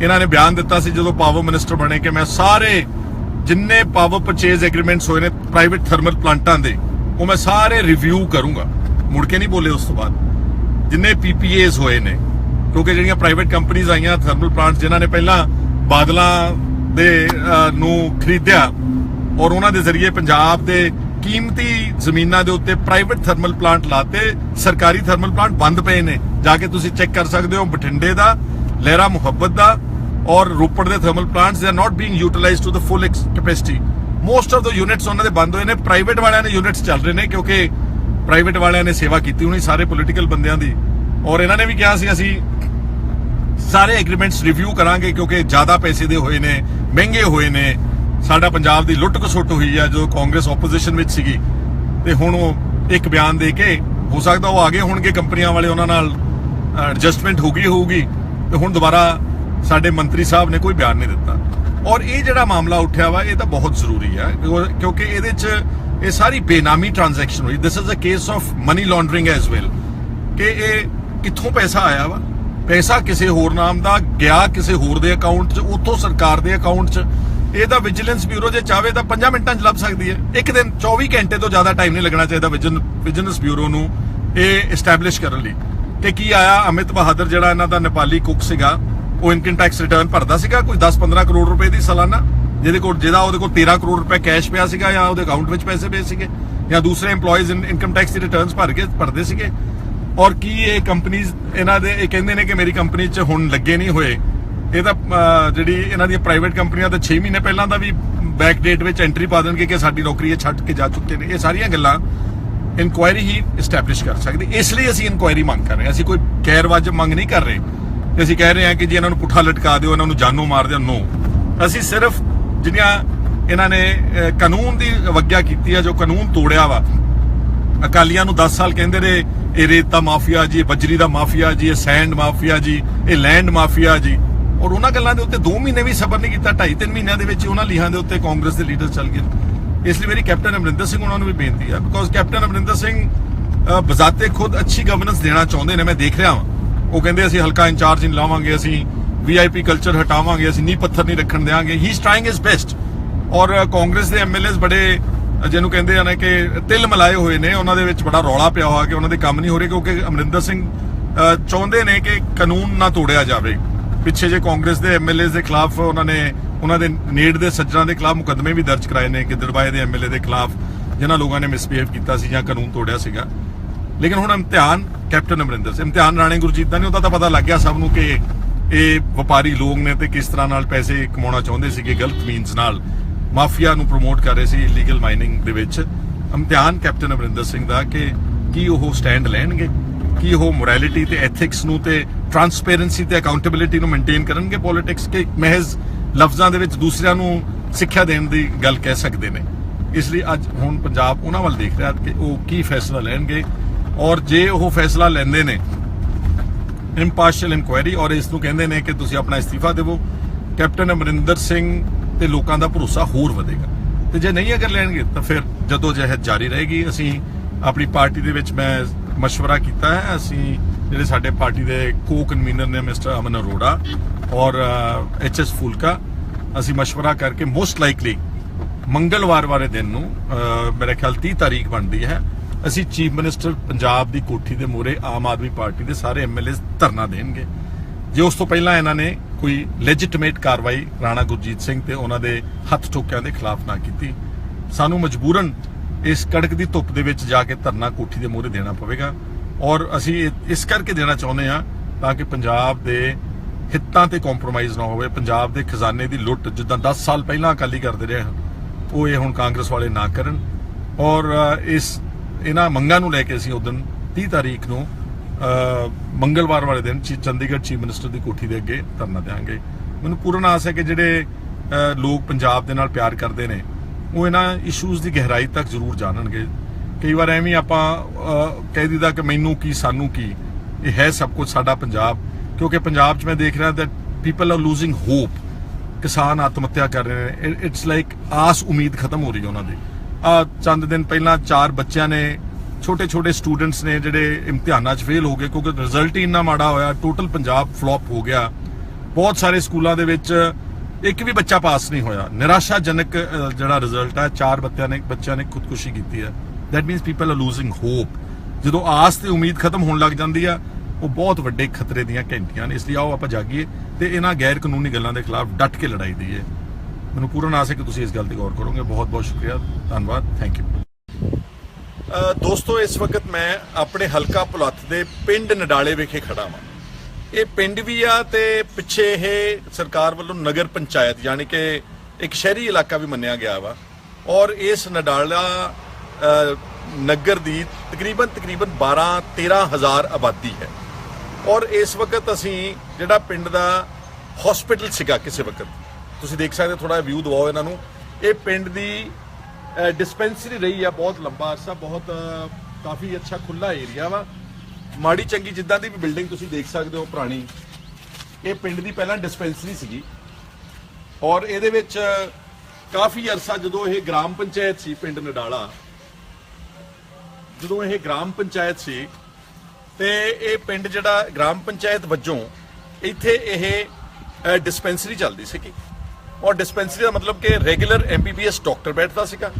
ਇਹਨਾਂ ਨੇ ਬਿਆਨ ਦਿੱਤਾ ਸੀ ਜਦੋਂ ਪਾਵਰ ਮਿਨਿਸਟਰ ਬਣੇ ਕਿ ਮੈਂ ਸਾਰੇ ਜਿੰਨੇ ਪਾਵਰ ਪਰਚੇਜ਼ ਐਗਰੀਮੈਂਟਸ ਹੋਏ ਨੇ ਪ੍ਰਾਈਵੇਟ ਥਰਮਲ ਪਲਾਂਟਾਂ ਦੇ, ਉਹ ਮੈਂ ਸਾਰੇ ਰਿਵਿਊ ਕਰੂੰਗਾ। ਮੁੜ ਕੇ ਨਹੀਂ ਬੋਲੇ ਉਸ ਤੋਂ ਬਾਅਦ। ਜਿੰਨੇ ਪੀਪੀਏਸ ਹੋਏ ਨੇ, ਕਿਉਂਕਿ ਜਿਹੜੀਆਂ ਪ੍ਰਾਈਵੇਟ ਕੰਪਨੀਆਂ ਆਈਆਂ ਥਰਮਲ ਪਲਾਂਟ ਜਿਨ੍ਹਾਂ ਨੇ ਪਹਿਲਾਂ ਬਾਦਲਾਂ ਦੇ ਨੂੰ ਖਰੀਦਿਆ ਔਰ ਉਹਨਾਂ ਦੇ ਜ਼ਰੀਏ ਪੰਜਾਬ ਦੇ ਕੀਮਤੀ ਜ਼ਮੀਨਾਂ ਦੇ ਉੱਤੇ ਪ੍ਰਾਈਵੇਟ ਥਰਮਲ ਪਲਾਂਟ ਲਾਤੇ, ਸਰਕਾਰੀ ਥਰਮਲ ਪਲਾਂਟ ਬੰਦ ਪਏ ਨੇ। ਜਾ ਕੇ ਤੁਸੀਂ ਚੈੱਕ ਕਰ ਸਕਦੇ ਹੋ, ਬਠਿੰਡੇ ਦਾ ਲਹਿਰਾ ਮੁਹੱਬਤ ਦਾ ਔਰ ਰੋਪੜ ਦੇ ਥਰਮਲ ਪਲਾਂਟਸ ਦੇ are not being utilised to the full capacity most of the units ਉਹਨਾਂ ਦੇ ਬੰਦ ਹੋਏ ਨੇ ਪ੍ਰਾਈਵੇਟ ਵਾਲਿਆਂ ਦੇ ਯੂਨਿਟਸ ਚੱਲ ਰਹੇ ਨੇ ਕਿਉਂਕਿ ਪ੍ਰਾਈਵੇਟ ਵਾਲਿਆਂ ਨੇ ਸੇਵਾ ਕੀਤੀ ਹੋਣੀ ਸਾਰੇ ਪੋਲੀਟੀਕਲ ਬੰਦਿਆਂ ਦੀ। ਔਰ ਇਹਨਾਂ ਨੇ ਵੀ ਕਿਹਾ ਸੀ, ਅਸੀਂ ਸਾਰੇ ਐਗਰੀਮੈਂਟਸ ਰਿਵਿਊ ਕਰਾਂਗੇ ਕਿਉਂਕਿ ਜ਼ਿਆਦਾ ਪੈਸੇ ਦੇ ਹੋਏ ਨੇ, ਮਹਿੰਗੇ ਹੋਏ ਨੇ। ਸਾਡਾ ਪੰਜਾਬ ਦੀ ਲੁੱਟ ਖਸੁੱਟ ਹੋਈ ਆ ਜੋ ਕਾਂਗਰਸ ਆਪੋਜੀਸ਼ਨ ਵਿੱਚ ਸੀਗੀ। ਤੇ ਹੁਣ ਉਹ ਇੱਕ ਬਿਆਨ ਦੇ ਕੇ ਹੋ ਸਕਦਾ ਉਹ ਆਗੇ ਹੋਣਗੇ, ਕੰਪਨੀਆਂ ਵਾਲੇ ਉਹਨਾਂ ਨਾਲ ਐਡਜਸਟਮੈਂਟ ਹੋ ਗਈ ਹੋਊਗੀ। ਤੇ ਹੁਣ ਦੁਬਾਰਾ ਸਾਡੇ ਮੰਤਰੀ ਸਾਹਿਬ ਨੇ ਕੋਈ ਬਿਆਨ ਨਹੀਂ ਦਿੱਤਾ। ਔਰ ਇਹ ਜਿਹੜਾ ਮਾਮਲਾ ਉੱਠਿਆ ਵਾ, ਇਹ ਤਾਂ ਬਹੁਤ ਜ਼ਰੂਰੀ ਹੈ ਕਿਉਂਕਿ ਇਹਦੇ 'ਚ ਇਹ ਸਾਰੀ ਬੇਨਾਮੀ ਟ੍ਰਾਂਜੈਕਸ਼ਨ ਹੋਈ। This is a case of money laundering as well ਕਿ ਇਹ ਕਿੱਥੋਂ ਪੈਸਾ ਆਇਆ ਵਾ? ਪੈਸਾ ਕਿਸੇ ਹੋਰ ਨਾਮ ਦਾ ਗਿਆ ਕਿਸੇ ਹੋਰ ਦੇ ਅਕਾਊਂਟ 'ਚ, ਉੱਥੋਂ ਸਰਕਾਰ ਦੇ ਅਕਾਊਂਟ 'ਚ। ਇਹ ਤਾਂ ਵਿਜੀਲੈਂਸ ਬਿਊਰੋ ਜੇ ਚਾਵੇ ਤਾਂ 5 ਮਿੰਟਾਂ 'ਚ ਲੱਭ ਸਕਦੀ ਹੈ। ਇੱਕ ਦਿਨ 24 ਘੰਟੇ ਤੋਂ ਜ਼ਿਆਦਾ ਟਾਈਮ ਨਹੀਂ ਲੱਗਣਾ ਚਾਹੀਦਾ ਵਿਜੀਲੈਂਸ ਬਿਊਰੋ ਨੂੰ ਇਹ ਐਸਟੈਬਲਿਸ਼ ਕਰਨ ਲਈ। ਕਿ ਕੀ ਆਇਆ? ਅਮਿਤ ਬਹਾਦਰ ਜਿਹੜਾ ਇਹਨਾਂ ਦਾ ਨੇਪਾਲੀ ਕੁੱਕ ਸੀਗਾ, ਉਹ ਇਨਕਮ ਟੈਕਸ ਰਿਟਰਨ ਭਰਦਾ ਸੀਗਾ, ਕੋਈ 10-15 ਕਰੋੜ ਰੁਪਏ ਦੀ ਸਾਲਾਨਾ। ਜਿਹਦੇ ਕੋਲ ਜਿਹਦਾ ਉਹਦੇ ਕੋਲ 13 ਕਰੋੜ ਰੁਪਏ ਕੈਸ਼ ਪਿਆ ਸੀਗਾ ਜਾਂ ਉਹਦੇ ਅਕਾਊਂਟ ਵਿੱਚ ਪੈਸੇ ਪਏ ਸੀਗੇ, ਜਾਂ ਦੂਸਰੇ EMPLOYEES ਇਨਕਮ ਟੈਕਸ ਦੀ ਰਿਟਰਨਸ ਭਰ ਕੇ ਭਰਦੇ ਸੀਗੇ। ਔਰ ਕੀ ਇਹ ਕੰਪਨੀਆਂ ਇਹਨਾਂ ਦੇ ਇਹ ਕਹਿੰਦੇ ਨੇ ਕਿ ਮੇਰੀ ਕੰਪਨੀ 'ਚ ਹੁਣ ਲੱਗੇ ਨਹੀਂ ਹੋਏ। ਇਹ ਤਾਂ ਜਿਹੜੀ ਇਹਨਾਂ ਦੀਆਂ ਪ੍ਰਾਈਵੇਟ ਕੰਪਨੀਆਂ ਦਾ 6 ਮਹੀਨੇ ਪਹਿਲਾਂ ਦਾ ਵੀ ਬੈਕ ਡੇਟ ਵਿੱਚ ਐਂਟਰੀ ਪਾ ਦੇਣਗੇ ਕਿ ਸਾਡੀ ਨੌਕਰੀ ਇਹ ਛੱਡ ਕੇ ਜਾ ਚੁੱਕੇ ਨੇ। ਇਹ ਸਾਰੀਆਂ ਗੱਲਾਂ ਇਨਕੁਆਇਰੀ ਹੀ ਐਸਟੈਬਲਿਸ਼ ਕਰ ਸਕਦੀ। ਇਸ ਲਈ ਅਸੀਂ ਇਨਕੁਆਇਰੀ ਮੰਗ ਕਰ ਰਹੇ ਹਾਂ। ਅਸੀਂ ਕੋਈ ਗੈਰ ਵਾਜਬ ਮੰਗ ਨਹੀਂ ਕਰ ਰਹੇ। ਅਸੀਂ ਕਹਿ ਰਹੇ ਹਾਂ ਕਿ ਜੀ ਇਹਨਾਂ ਨੂੰ ਪੁੱਠਾ ਲਟਕਾ ਦਿਓ, ਇਹਨਾਂ ਨੂੰ ਜਾਨੋਂ ਮਾਰ ਦਿਓ। ਨੋ ਅਸੀਂ ਸਿਰਫ ਜਿਹੜੀਆਂ ਇਹਨਾਂ ਨੇ ਕਾਨੂੰਨ ਦੀ ਅਵਗਿਆ ਕੀਤੀ ਆ, ਜੋ ਕਾਨੂੰਨ ਤੋੜਿਆ ਵਾ। ਅਕਾਲੀਆਂ ਨੂੰ 10 ਸਾਲ ਕਹਿੰਦੇ ਰਹੇ, ਇਹ ਰੇਤ ਦਾ ਮਾਫੀਆ ਜੀ, ਇਹ ਬਜਰੀ ਦਾ ਮਾਫੀਆ ਜੀ, ਇਹ ਸੈਂਡ ਮਾਫੀਆ ਜੀ, ਇਹ ਲੈਂਡ ਮਾਫੀਆ ਜੀ। ਔਰ ਉਹਨਾਂ ਗੱਲਾਂ ਦੇ ਉੱਤੇ 2 ਮਹੀਨੇ ਵੀ ਸਬਰ ਨਹੀਂ ਕੀਤਾ 2.5 3 ਮਹੀਨਿਆਂ ਦੇ ਵਿੱਚ ਉਹਨਾਂ ਲੀਹਾਂ ਦੇ ਉੱਤੇ ਕਾਂਗਰਸ ਦੇ ਲੀਡਰ ਚੱਲ ਗਏ। ਇਸ ਲਈ ਮੇਰੀ ਕੈਪਟਨ ਅਮਰਿੰਦਰ ਸਿੰਘ ਉਹਨਾਂ ਨੂੰ ਵੀ ਬੇਨਤੀ ਹੈ ਬਿਕੋਜ਼ ਕੈਪਟਨ ਅਮਰਿੰਦਰ ਸਿੰਘ ਬਜ਼ਾਤੇ ਖੁਦ ਅੱਛੀ ਗਵਰਨੈਂਸ ਦੇਣਾ ਚਾਹੁੰਦੇ ਨੇ, ਮੈਂ ਦੇਖ ਰਿਹਾ ਹਾਂ ਉਹ ਕਹਿੰਦੇ ਅਸੀਂ ਹਲਕਾ ਇੰਚਾਰਜ ਨਹੀਂ ਲਾਵਾਂਗੇ, ਅਸੀਂ ਵੀਆਈਪੀ ਕਲਚਰ ਹਟਾਵਾਂਗੇ, ਅਸੀਂ ਨੀ ਪੱਥਰ ਨਹੀਂ ਰੱਖਣ ਦੇਵਾਂਗੇ ਹੀ ਇਜ਼ ਟ੍ਰਾਈਂਗ ਹਿਸ ਬੈਸਟ ਔਰ ਕਾਂਗਰਸ ਦੇ ਐਮਐਲਏਸ ਬੜੇ ਜਿਹਨੂੰ ਕਹਿੰਦੇ ਆ ਨਾ ਕਿ ਤਿਲ ਮਲਾਏ ਹੋਏ ਨੇ, ਉਹਨਾਂ ਦੇ ਵਿੱਚ ਬੜਾ ਰੌਲਾ ਪਿਆ ਹੋਇਆ ਕਿ ਉਹਨਾਂ ਦੇ ਕੰਮ ਨਹੀਂ ਹੋ ਰਹੇ, ਕਿਉਂਕਿ ਅਮਰਿੰਦਰ ਸਿੰਘ ਚਾਹੁੰਦੇ ਨੇ ਕਿ ਕਾਨੂੰਨ ਨਾ ਤੋੜਿਆ ਜਾਵੇ। ਪਿੱਛੇ ਜੇ ਕਾਂਗਰਸ ਦੇ ਐਮਐਲਏਸ ਦੇ ਖਿਲਾਫ ਉਹਨਾਂ ਨੇ ਉਹਨਾਂ ਦੇ ਨੇੜ ਦੇ ਸੱਜਣਾ ਦੇ ਖਿਲਾਫ ਮੁਕੱਦਮੇ ਵੀ ਦਰਜ ਕਰਾਏ ਨੇ ਗਿੱਦੜਬਾਏ ਦੇ ਐਮਐਲਏ ਦੇ ਖਿਲਾਫ ਜਿਨ੍ਹਾਂ ਲੋਕਾਂ ਨੇ ਮਿਸਬੀਹੇਵ ਕੀਤਾ ਸੀ ਜਾਂ ਕਾਨੂੰਨ ਤੋੜਿਆ ਸੀਗਾ। ਲੇਕਿਨ ਹੁਣ ਇਮਤਿਹਾਨ ਕੈਪਟਨ ਅਮਰਿੰਦਰ ਸਿੰਘ, ਇਮਤਿਹਾਨ ਰਾਣੇ ਗੁਰਜੀਤ ਦਾ ਨਹੀਂ ਉਹਦਾ ਤਾਂ ਪਤਾ ਲੱਗ ਗਿਆ ਸਭ ਨੂੰ ਕਿ ਇਹ ਵਪਾਰੀ ਲੋਕ ਨੇ ਤੇ ਕਿਸ ਤਰ੍ਹਾਂ ਨਾਲ ਪੈਸੇ ਕਮਾਉਣਾ ਚਾਹੁੰਦੇ ਸੀਗੇ ਗਲਤ ਮੀਨਸ ਨਾਲ। ਮਾਫੀਆ ਨੂੰ ਪ੍ਰਮੋਟ ਕਰ ਰਹੇ ਸੀ ਇਲੀਗਲ ਮਾਈਨਿੰਗ ਦੇ ਵਿੱਚ। ਇਮਤਿਹਾਨ ਕੈਪਟਨ ਅਮਰਿੰਦਰ ਸਿੰਘ ਦਾ ਕਿ ਕੀ ਉਹ ਸਟੈਂਡ ਲੈਣਗੇ? ਕੀ ਉਹ ਮੋਰੈਲਿਟੀ ਤੇ ਐਥਿਕਸ ਨੂੰ ਤੇ ਟਰਾਂਸਪੇਰੈਂਸੀ ਤੇ ਅਕਾਊਂਟੇਬਿਲਿਟੀ ਨੂੰ ਮੇਨਟੇਨ ਕਰਨਗੇ ਪੋਲਿਟਿਕਸ ਕੇ ਮਹਿਜ਼ ਲਫ਼ਜ਼ਾਂ ਦੇ ਵਿੱਚ ਦੂਸਰਿਆਂ ਨੂੰ ਸਿੱਖਿਆ ਦੇਣ ਦੀ ਗੱਲ ਕਹਿ ਸਕਦੇ ਨੇ। ਇਸ ਲਈ ਅੱਜ ਹੁਣ ਪੰਜਾਬ ਉਹਨਾਂ ਵੱਲ ਦੇਖ ਰਿਹਾ ਕਿ ਉਹ ਕੀ ਫੈਸਲਾ ਲੈਣਗੇ ਔਰ ਜੇ ਉਹ ਫੈਸਲਾ ਲੈਂਦੇ ਨੇ ਇੰਪਾਰਸ਼ਲ ਇਨਕੁਆਇਰੀ ਔਰ ਇਸ ਨੂੰ ਕਹਿੰਦੇ ਨੇ ਕਿ ਤੁਸੀਂ ਆਪਣਾ ਅਸਤੀਫਾ ਦੇਵੋ, ਕੈਪਟਨ ਅਮਰਿੰਦਰ ਸਿੰਘ ਤੇ ਲੋਕਾਂ ਦਾ ਭਰੋਸਾ ਹੋਰ ਵਧੇਗਾ। ਤੇ ਜੇ ਨਹੀਂ ਅਗਰ ਲੈਣਗੇ ਤਾਂ ਫਿਰ ਜਦੋਂ ਜਹਿਦ ਜਾਰੀ ਰਹੇਗੀ, ਅਸੀਂ ਆਪਣੀ ਪਾਰਟੀ ਦੇ ਵਿੱਚ ਮੈਂ مشورہ ਕੀਤਾ ਹੈ ਅਸੀਂ ਜਿਹੜੇ ਸਾਡੇ ਪਾਰਟੀ ਦੇ ਕੋ ਕਨਵੀਨਰ ਨੇ ਮਿਸਟਰ ਅਮਨ ਅਰੋੜਾ ਔਰ ਐਚ ਐਸ ਫੂਲਕਾ ਅਸੀਂ مشورہ ਕਰਕੇ ਮੋਸਟ ਲਾਈਕਲੀ ਮੰਗਲਵਾਰ ਵਾਲੇ ਦਿਨ ਨੂੰ ਅਹ, ਮੇਰੇ ਖਿਆਲ 30 ਤਾਰੀਖ ਬਣਦੀ ਹੈ ਅਸੀਂ ਚੀਫ ਮਿਨਿਸਟਰ ਪੰਜਾਬ ਦੀ ਕੋਠੀ ਦੇ ਮੂਹਰੇ ਆਮ ਆਦਮੀ ਪਾਰਟੀ ਦੇ ਸਾਰੇ ਐਮਐਲਏ ਧਰਨਾ ਦੇਣਗੇ ਜੇ ਉਸ ਤੋਂ ਪਹਿਲਾਂ ਇਹਨਾਂ ਨੇ ਕੋਈ ਲੈਜਿਟੀਮੇਟ ਕਾਰਵਾਈ ਰਾਣਾ ਗੁਰਜੀਤ ਸਿੰਘ ਤੇ ਉਹਨਾਂ ਦੇ ਹੱਥ ਠੋਕਿਆਂ ਦੇ ਖਿਲਾਫ ਨਾ ਕੀਤੀ ਸਾਨੂੰ ਮਜਬੂਰਨ ਇਸ ਕੜਕ ਦੀ ਧੁੱਪ ਦੇ ਵਿੱਚ ਜਾ ਕੇ ਧਰਨਾ ਕੋਠੀ ਦੇ ਮੂਹਰੇ ਦੇਣਾ ਪਵੇਗਾ। ਔਰ ਅਸੀਂ ਇਹ- ਇਸ ਕਰਕੇ ਦੇਣਾ ਚਾਹੁੰਦੇ ਹਾਂ ਤਾਂ ਕਿ ਪੰਜਾਬ ਦੇ ਹਿੱਤਾਂ ਤੇ ਕੰਪਰੋਮਾਈਜ਼ ਨਾ ਹੋਵੇ। ਪੰਜਾਬ ਦੇ ਖਜ਼ਾਨੇ ਦੀ ਲੁੱਟ ਜਿੱਦਾਂ 10 ਸਾਲ ਪਹਿਲਾਂ ਅਕਾਲੀ ਕਰਦੇ ਰਹੇ ਹਨ, ਉਹ ਇਹ ਹੁਣ ਕਾਂਗਰਸ ਵਾਲੇ ਨਾ ਕਰਨ। ਔਰ ਇਸ, ਇਹਨਾਂ ਮੰਗਾਂ ਨੂੰ ਲੈ ਕੇ ਅਸੀਂ ਉਦੋਂ 30 ਤਾਰੀਖ ਨੂੰ ਮੰਗਲਵਾਰ ਵਾਲੇ ਦਿਨ ਚੀ- ਚੰਡੀਗੜ੍ਹ ਚੀਫ ਮਿਨਿਸਟਰ ਦੀ ਕੋਠੀ ਦੇ ਅੱਗੇ ਧਰਨਾ ਦੇਵਾਂਗੇ। ਮੈਨੂੰ ਪੂਰਨ ਆਸ ਹੈ ਕਿ ਜਿਹੜੇ ਲੋਕ ਪੰਜਾਬ ਦੇ ਨਾਲ ਪਿਆਰ ਕਰਦੇ ਨੇ ਉਹ ਇਹਨਾਂ ਇਸ਼ੂਜ਼ ਦੀ ਗਹਿਰਾਈ ਤੱਕ ਜ਼ਰੂਰ ਜਾਣਨਗੇ। ਕਈ ਵਾਰ ਐਵੇਂ ਆਪਾਂ ਕਹਿ ਦਿੰਦਾ ਕਿ ਮੈਨੂੰ ਕੀ, ਸਾਨੂੰ ਕੀ, ਇਹ ਹੈ ਸਭ ਕੁਝ ਸਾਡਾ ਪੰਜਾਬ। ਕਿਉਂਕਿ ਪੰਜਾਬ 'ਚ ਮੈਂ ਦੇਖ ਰਿਹਾ that people are losing hope ਕਿਸਾਨ ਆਤਮ ਹੱਤਿਆ ਕਰ ਰਹੇ ਨੇ। ਇਟਸ ਲਾਈਕ ਆਸ, ਉਮੀਦ ਖਤਮ ਹੋ ਰਹੀ ਹੈ ਉਹਨਾਂ ਦੀ। ਆ ਚੰਦ ਦਿਨ ਪਹਿਲਾਂ ਚਾਰ ਬੱਚਿਆਂ ਨੇ ਛੋਟੇ ਛੋਟੇ ਸਟੂਡੈਂਟਸ ਨੇ ਜਿਹੜੇ ਇਮਤਿਹਾਨਾਂ 'ਚ ਫੇਲ ਹੋ ਗਏ ਕਿਉਂਕਿ ਰਿਜ਼ਲਟ ਹੀ ਇੰਨਾ ਮਾੜਾ ਹੋਇਆ। ਟੋਟਲ ਪੰਜਾਬ ਫਲॉप ਹੋ ਗਿਆ। ਬਹੁਤ ਸਾਰੇ ਸਕੂਲਾਂ ਦੇ ਵਿੱਚ ਇੱਕ ਵੀ ਬੱਚਾ ਪਾਸ ਨਹੀਂ ਹੋਇਆ। ਨਿਰਾਸ਼ਾਜਨਕ ਜਿਹੜਾ ਰਿਜ਼ਲਟ ਹੈ ਚਾਰ ਬੱਚਿਆਂ ਨੇ ਬੱਚਿਆਂ ਨੇ ਖੁਦਕੁਸ਼ੀ ਕੀਤੀ ਹੈ। That means people are losing hope ਜਦੋਂ ਆਸ ਤੇ ਉਮੀਦ ਖਤਮ ਹੋਣ ਲੱਗ ਜਾਂਦੀ ਆ, ਉਹ ਬਹੁਤ ਵੱਡੇ ਖਤਰੇ ਦੀਆਂ ਘੰਟੀਆਂ ਨੇ। ਇਸ ਲਈ ਆਓ ਆਪਾਂ ਜਾਗੀਏ ਤੇ ਇਹਨਾਂ ਗੈਰ ਕਾਨੂੰਨੀ ਗੱਲਾਂ ਦੇ ਖਿਲਾਫ ਡਟ ਕੇ ਲੜਾਈ ਦਈਏ। ਮੈਨੂੰ ਪੂਰਨ ਆਸ ਹੈ ਕਿ ਤੁਸੀਂ ਇਸ ਗੱਲ ਤੇ ਗੌਰ ਕਰੋਗੇ। ਬਹੁਤ ਬਹੁਤ ਸ਼ੁਕਰੀਆ। ਧੰਨਵਾਦ। ਥੈਂਕ ਯੂ ਦੋਸਤੋ, ਇਸ ਵਕਤ ਮੈਂ ਆਪਣੇ ਹਲਕਾ ਪੁਲੱਥ ਦੇ ਪਿੰਡ ਨਡਾਲੇ ਵਿਖੇ ਖੜਾ ਹਾਂ ਇਹ ਪਿੰਡ ਵੀ ਆ ਤੇ ਪਿੱਛੇ ਇਹ ਸਰਕਾਰ ਵੱਲੋਂ ਨਗਰ ਪੰਚਾਇਤ, ਯਾਨੀ ਕਿ ਇੱਕ ਸ਼ਹਿਰੀ ਇਲਾਕਾ ਵੀ ਮੰਨਿਆ ਗਿਆ ਵਾ। ਔਰ ਇਸ ਨਡਾਲਾ ਨਗਰ ਦੀ ਤਕਰੀਬਨ ਤਕਰੀਬਨ 12 13 ਹਜ਼ਾਰ ਆਬਾਦੀ ਹੈ। ਔਰ ਇਸ ਵਕਤ ਅਸੀਂ ਜਿਹੜਾ ਪਿੰਡ ਦਾ ਹਸਪੀਟਲ ਸੀਗਾ ਕਿਸੇ ਵਕਤ, ਤੁਸੀਂ ਦੇਖ ਸਕਦੇ ਥੋੜਾ ਵਿਊ ਦਵਾਓ ਇਹਨਾਂ ਨੂੰ। ਇਹ ਪਿੰਡ ਦੀ ਡਿਸਪੈਂਸਰੀ ਰਹੀ ਆ, ਬਹੁਤ ਲੰਬਾ ਅਰਸਾ ਬਹੁਤ ਕਾਫੀ ਅੱਛਾ ਖੁੱਲਾ ਏਰੀਆ ਵਾ। ਮਾੜੀ ਚੰਗੀ ਜਿੱਦਾਂ ਦੀ ਵੀ ਬਿਲਡਿੰਗ ਤੁਸੀਂ ਦੇਖ ਸਕਦੇ ਹੋ ਪੁਰਾਣੀ, ਇਹ ਪਿੰਡ ਦੀ ਪਹਿਲਾਂ ਡਿਸਪੈਂਸਰੀ ਸੀਗੀ। ਔਰ ਇਹਦੇ ਵਿੱਚ ਕਾਫੀ ਅਰਸਾ ਜਦੋਂ ਇਹ ਗ੍ਰਾਮ ਪੰਚਾਇਤ ਸੀ ਪਿੰਡ ਨਡਾਲਾ, ਜਦੋਂ ਇਹ ਗ੍ਰਾਮ ਪੰਚਾਇਤ ਸੀ ਤੇ ਇਹ ਪਿੰਡ ਜਿਹੜਾ ਗ੍ਰਾਮ ਪੰਚਾਇਤ ਵੱਜੋਂ ਇੱਥੇ ਇਹ ਡਿਸਪੈਂਸਰੀ ਚੱਲਦੀ ਸੀਗੀ। ਔਰ ਡਿਸਪੈਂਸਰੀ ਦਾ ਮਤਲਬ ਕਿ ਰੈਗੂਲਰ ਐਮਬੀਬੀਐਸ ਡਾਕਟਰ ਬੈਠਦਾ ਸੀਗਾ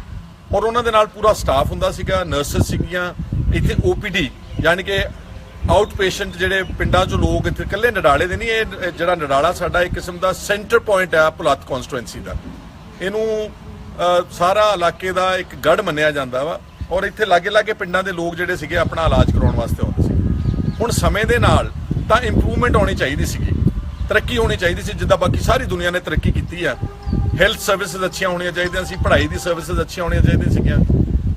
ਔਰ ਉਹਨਾਂ ਦੇ ਨਾਲ ਪੂਰਾ ਸਟਾਫ ਹੁੰਦਾ ਸੀਗਾ ਨਰਸਸ ਸੀਗੀਆਂ, ਇੱਥੇ ਓਪੀਡੀ ਯਾਨੀ ਕਿ ਆਊਟ ਪੇਸ਼ੈਂਟ ਜਿਹੜੇ ਪਿੰਡਾਂ 'ਚੋਂ ਲੋਕ ਇੱਥੇ ਇਕੱਲੇ ਨਡਾਲੇ ਦੇ ਨਹੀਂ, ਇਹ ਜਿਹੜਾ ਨਡਾਲਾ ਸਾਡਾ ਇੱਕ ਕਿਸਮ ਦਾ ਸੈਂਟਰ ਪੁਆਇੰਟ ਹੈ ਪੁਲੱਤ ਕਨਸਟੀਟੂਐਂਸੀ ਦਾ। ਇਹਨੂੰ ਸਾਰਾ ਇਲਾਕੇ ਦਾ ਇੱਕ ਗੜ ਮੰਨਿਆ ਜਾਂਦਾ ਵਾ ਔਰ ਇੱਥੇ ਲਾਗੇ ਲਾਗੇ ਪਿੰਡਾਂ ਦੇ ਲੋਕ ਜਿਹੜੇ ਸੀਗੇ ਆਪਣਾ ਇਲਾਜ ਕਰਾਉਣ ਵਾਸਤੇ ਆਉਂਦੇ ਸੀ। ਹੁਣ ਸਮੇਂ ਦੇ ਨਾਲ ਤਾਂ ਇੰਪਰੂਵਮੈਂਟ ਹੋਣੀ ਚਾਹੀਦੀ ਸੀਗੀ, ਤਰੱਕੀ ਹੋਣੀ ਚਾਹੀਦੀ ਸੀ, ਜਿੱਦਾਂ ਬਾਕੀ ਸਾਰੀ ਦੁਨੀਆ ਨੇ ਤਰੱਕੀ ਕੀਤੀ ਆ। ਹੈਲਥ ਸਰਵਿਸਿਜ਼ ਅੱਛੀਆਂ ਹੋਣੀਆਂ ਚਾਹੀਦੀਆਂ ਸੀ, ਪੜ੍ਹਾਈ ਦੀ ਸਰਵਿਸਿਜ਼ ਅੱਛੀਆਂ ਹੋਣੀਆਂ ਚਾਹੀਦੀਆਂ ਸੀਗੀਆਂ।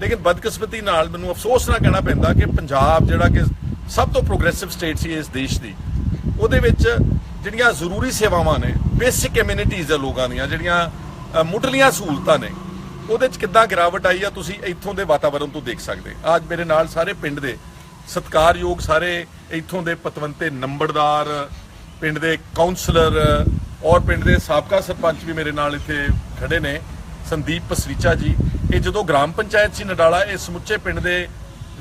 ਲੇਕਿਨ ਬਦਕਿਸਮਤੀ ਨਾਲ ਮੈਨੂੰ ਅਫਸੋਸ ਨਾਲ ਕਹਿਣਾ ਪੈਂਦਾ ਕਿ ਪੰਜਾਬ ਜਿਹੜਾ ਕਿ ਸਭ ਤੋਂ ਪ੍ਰੋਗਰੈਸਿਵ ਸਟੇਟ ਸੀ ਇਸ ਦੇਸ਼ ਦੀ। ਉਹਦੇ ਵਿੱਚ ਜਿਹੜੀਆਂ ਜ਼ਰੂਰੀ ਸੇਵਾਵਾਂ ਨੇ ਬੇਸਿਕ ਕਮਿਊਨਿਟੀਜ਼ ਦੇ ਲੋਕਾਂ ਦੀਆਂ, ਜਿਹੜੀਆਂ ਮੁੱਢਲੀਆਂ ਸਹੂਲਤਾਂ ਨੇ, ਉਹਦੇ ਚ ਕਿੱਦਾਂ ਗਿਰਾਵਟ ਆਈ ਆ ਤੁਸੀਂ ਇੱਥੋਂ ਦੇ ਵਾਤਾਵਰਣ ਤੋਂ ਦੇਖ ਸਕਦੇ। ਅੱਜ ਮੇਰੇ ਨਾਲ ਸਾਰੇ ਪਿੰਡ ਦੇ ਸਤਿਕਾਰਯੋਗ ਸਾਰੇ ਇੱਥੋਂ ਦੇ ਪਤਵੰਤੇ ਨੰਬਰਦਾਰ, ਪਿੰਡ ਦੇ ਕਾਉਂਸਲਰ ਔਰ ਪਿੰਡ ਦੇ ਸਾਬਕਾ ਸਰਪੰਚ ਵੀ ਮੇਰੇ ਨਾਲ ਇੱਥੇ ਖੜੇ ਨੇ, ਸੰਦੀਪ ਪਸਰੀਚਾ ਜੀ। ਇਹ ਜਦੋਂ ਗ੍ਰਾਮ ਪੰਚਾਇਤ ਸੀ ਨਡਾਲਾ, ਇਹ ਸਮੁੱਚੇ ਪਿੰਡ ਦੇ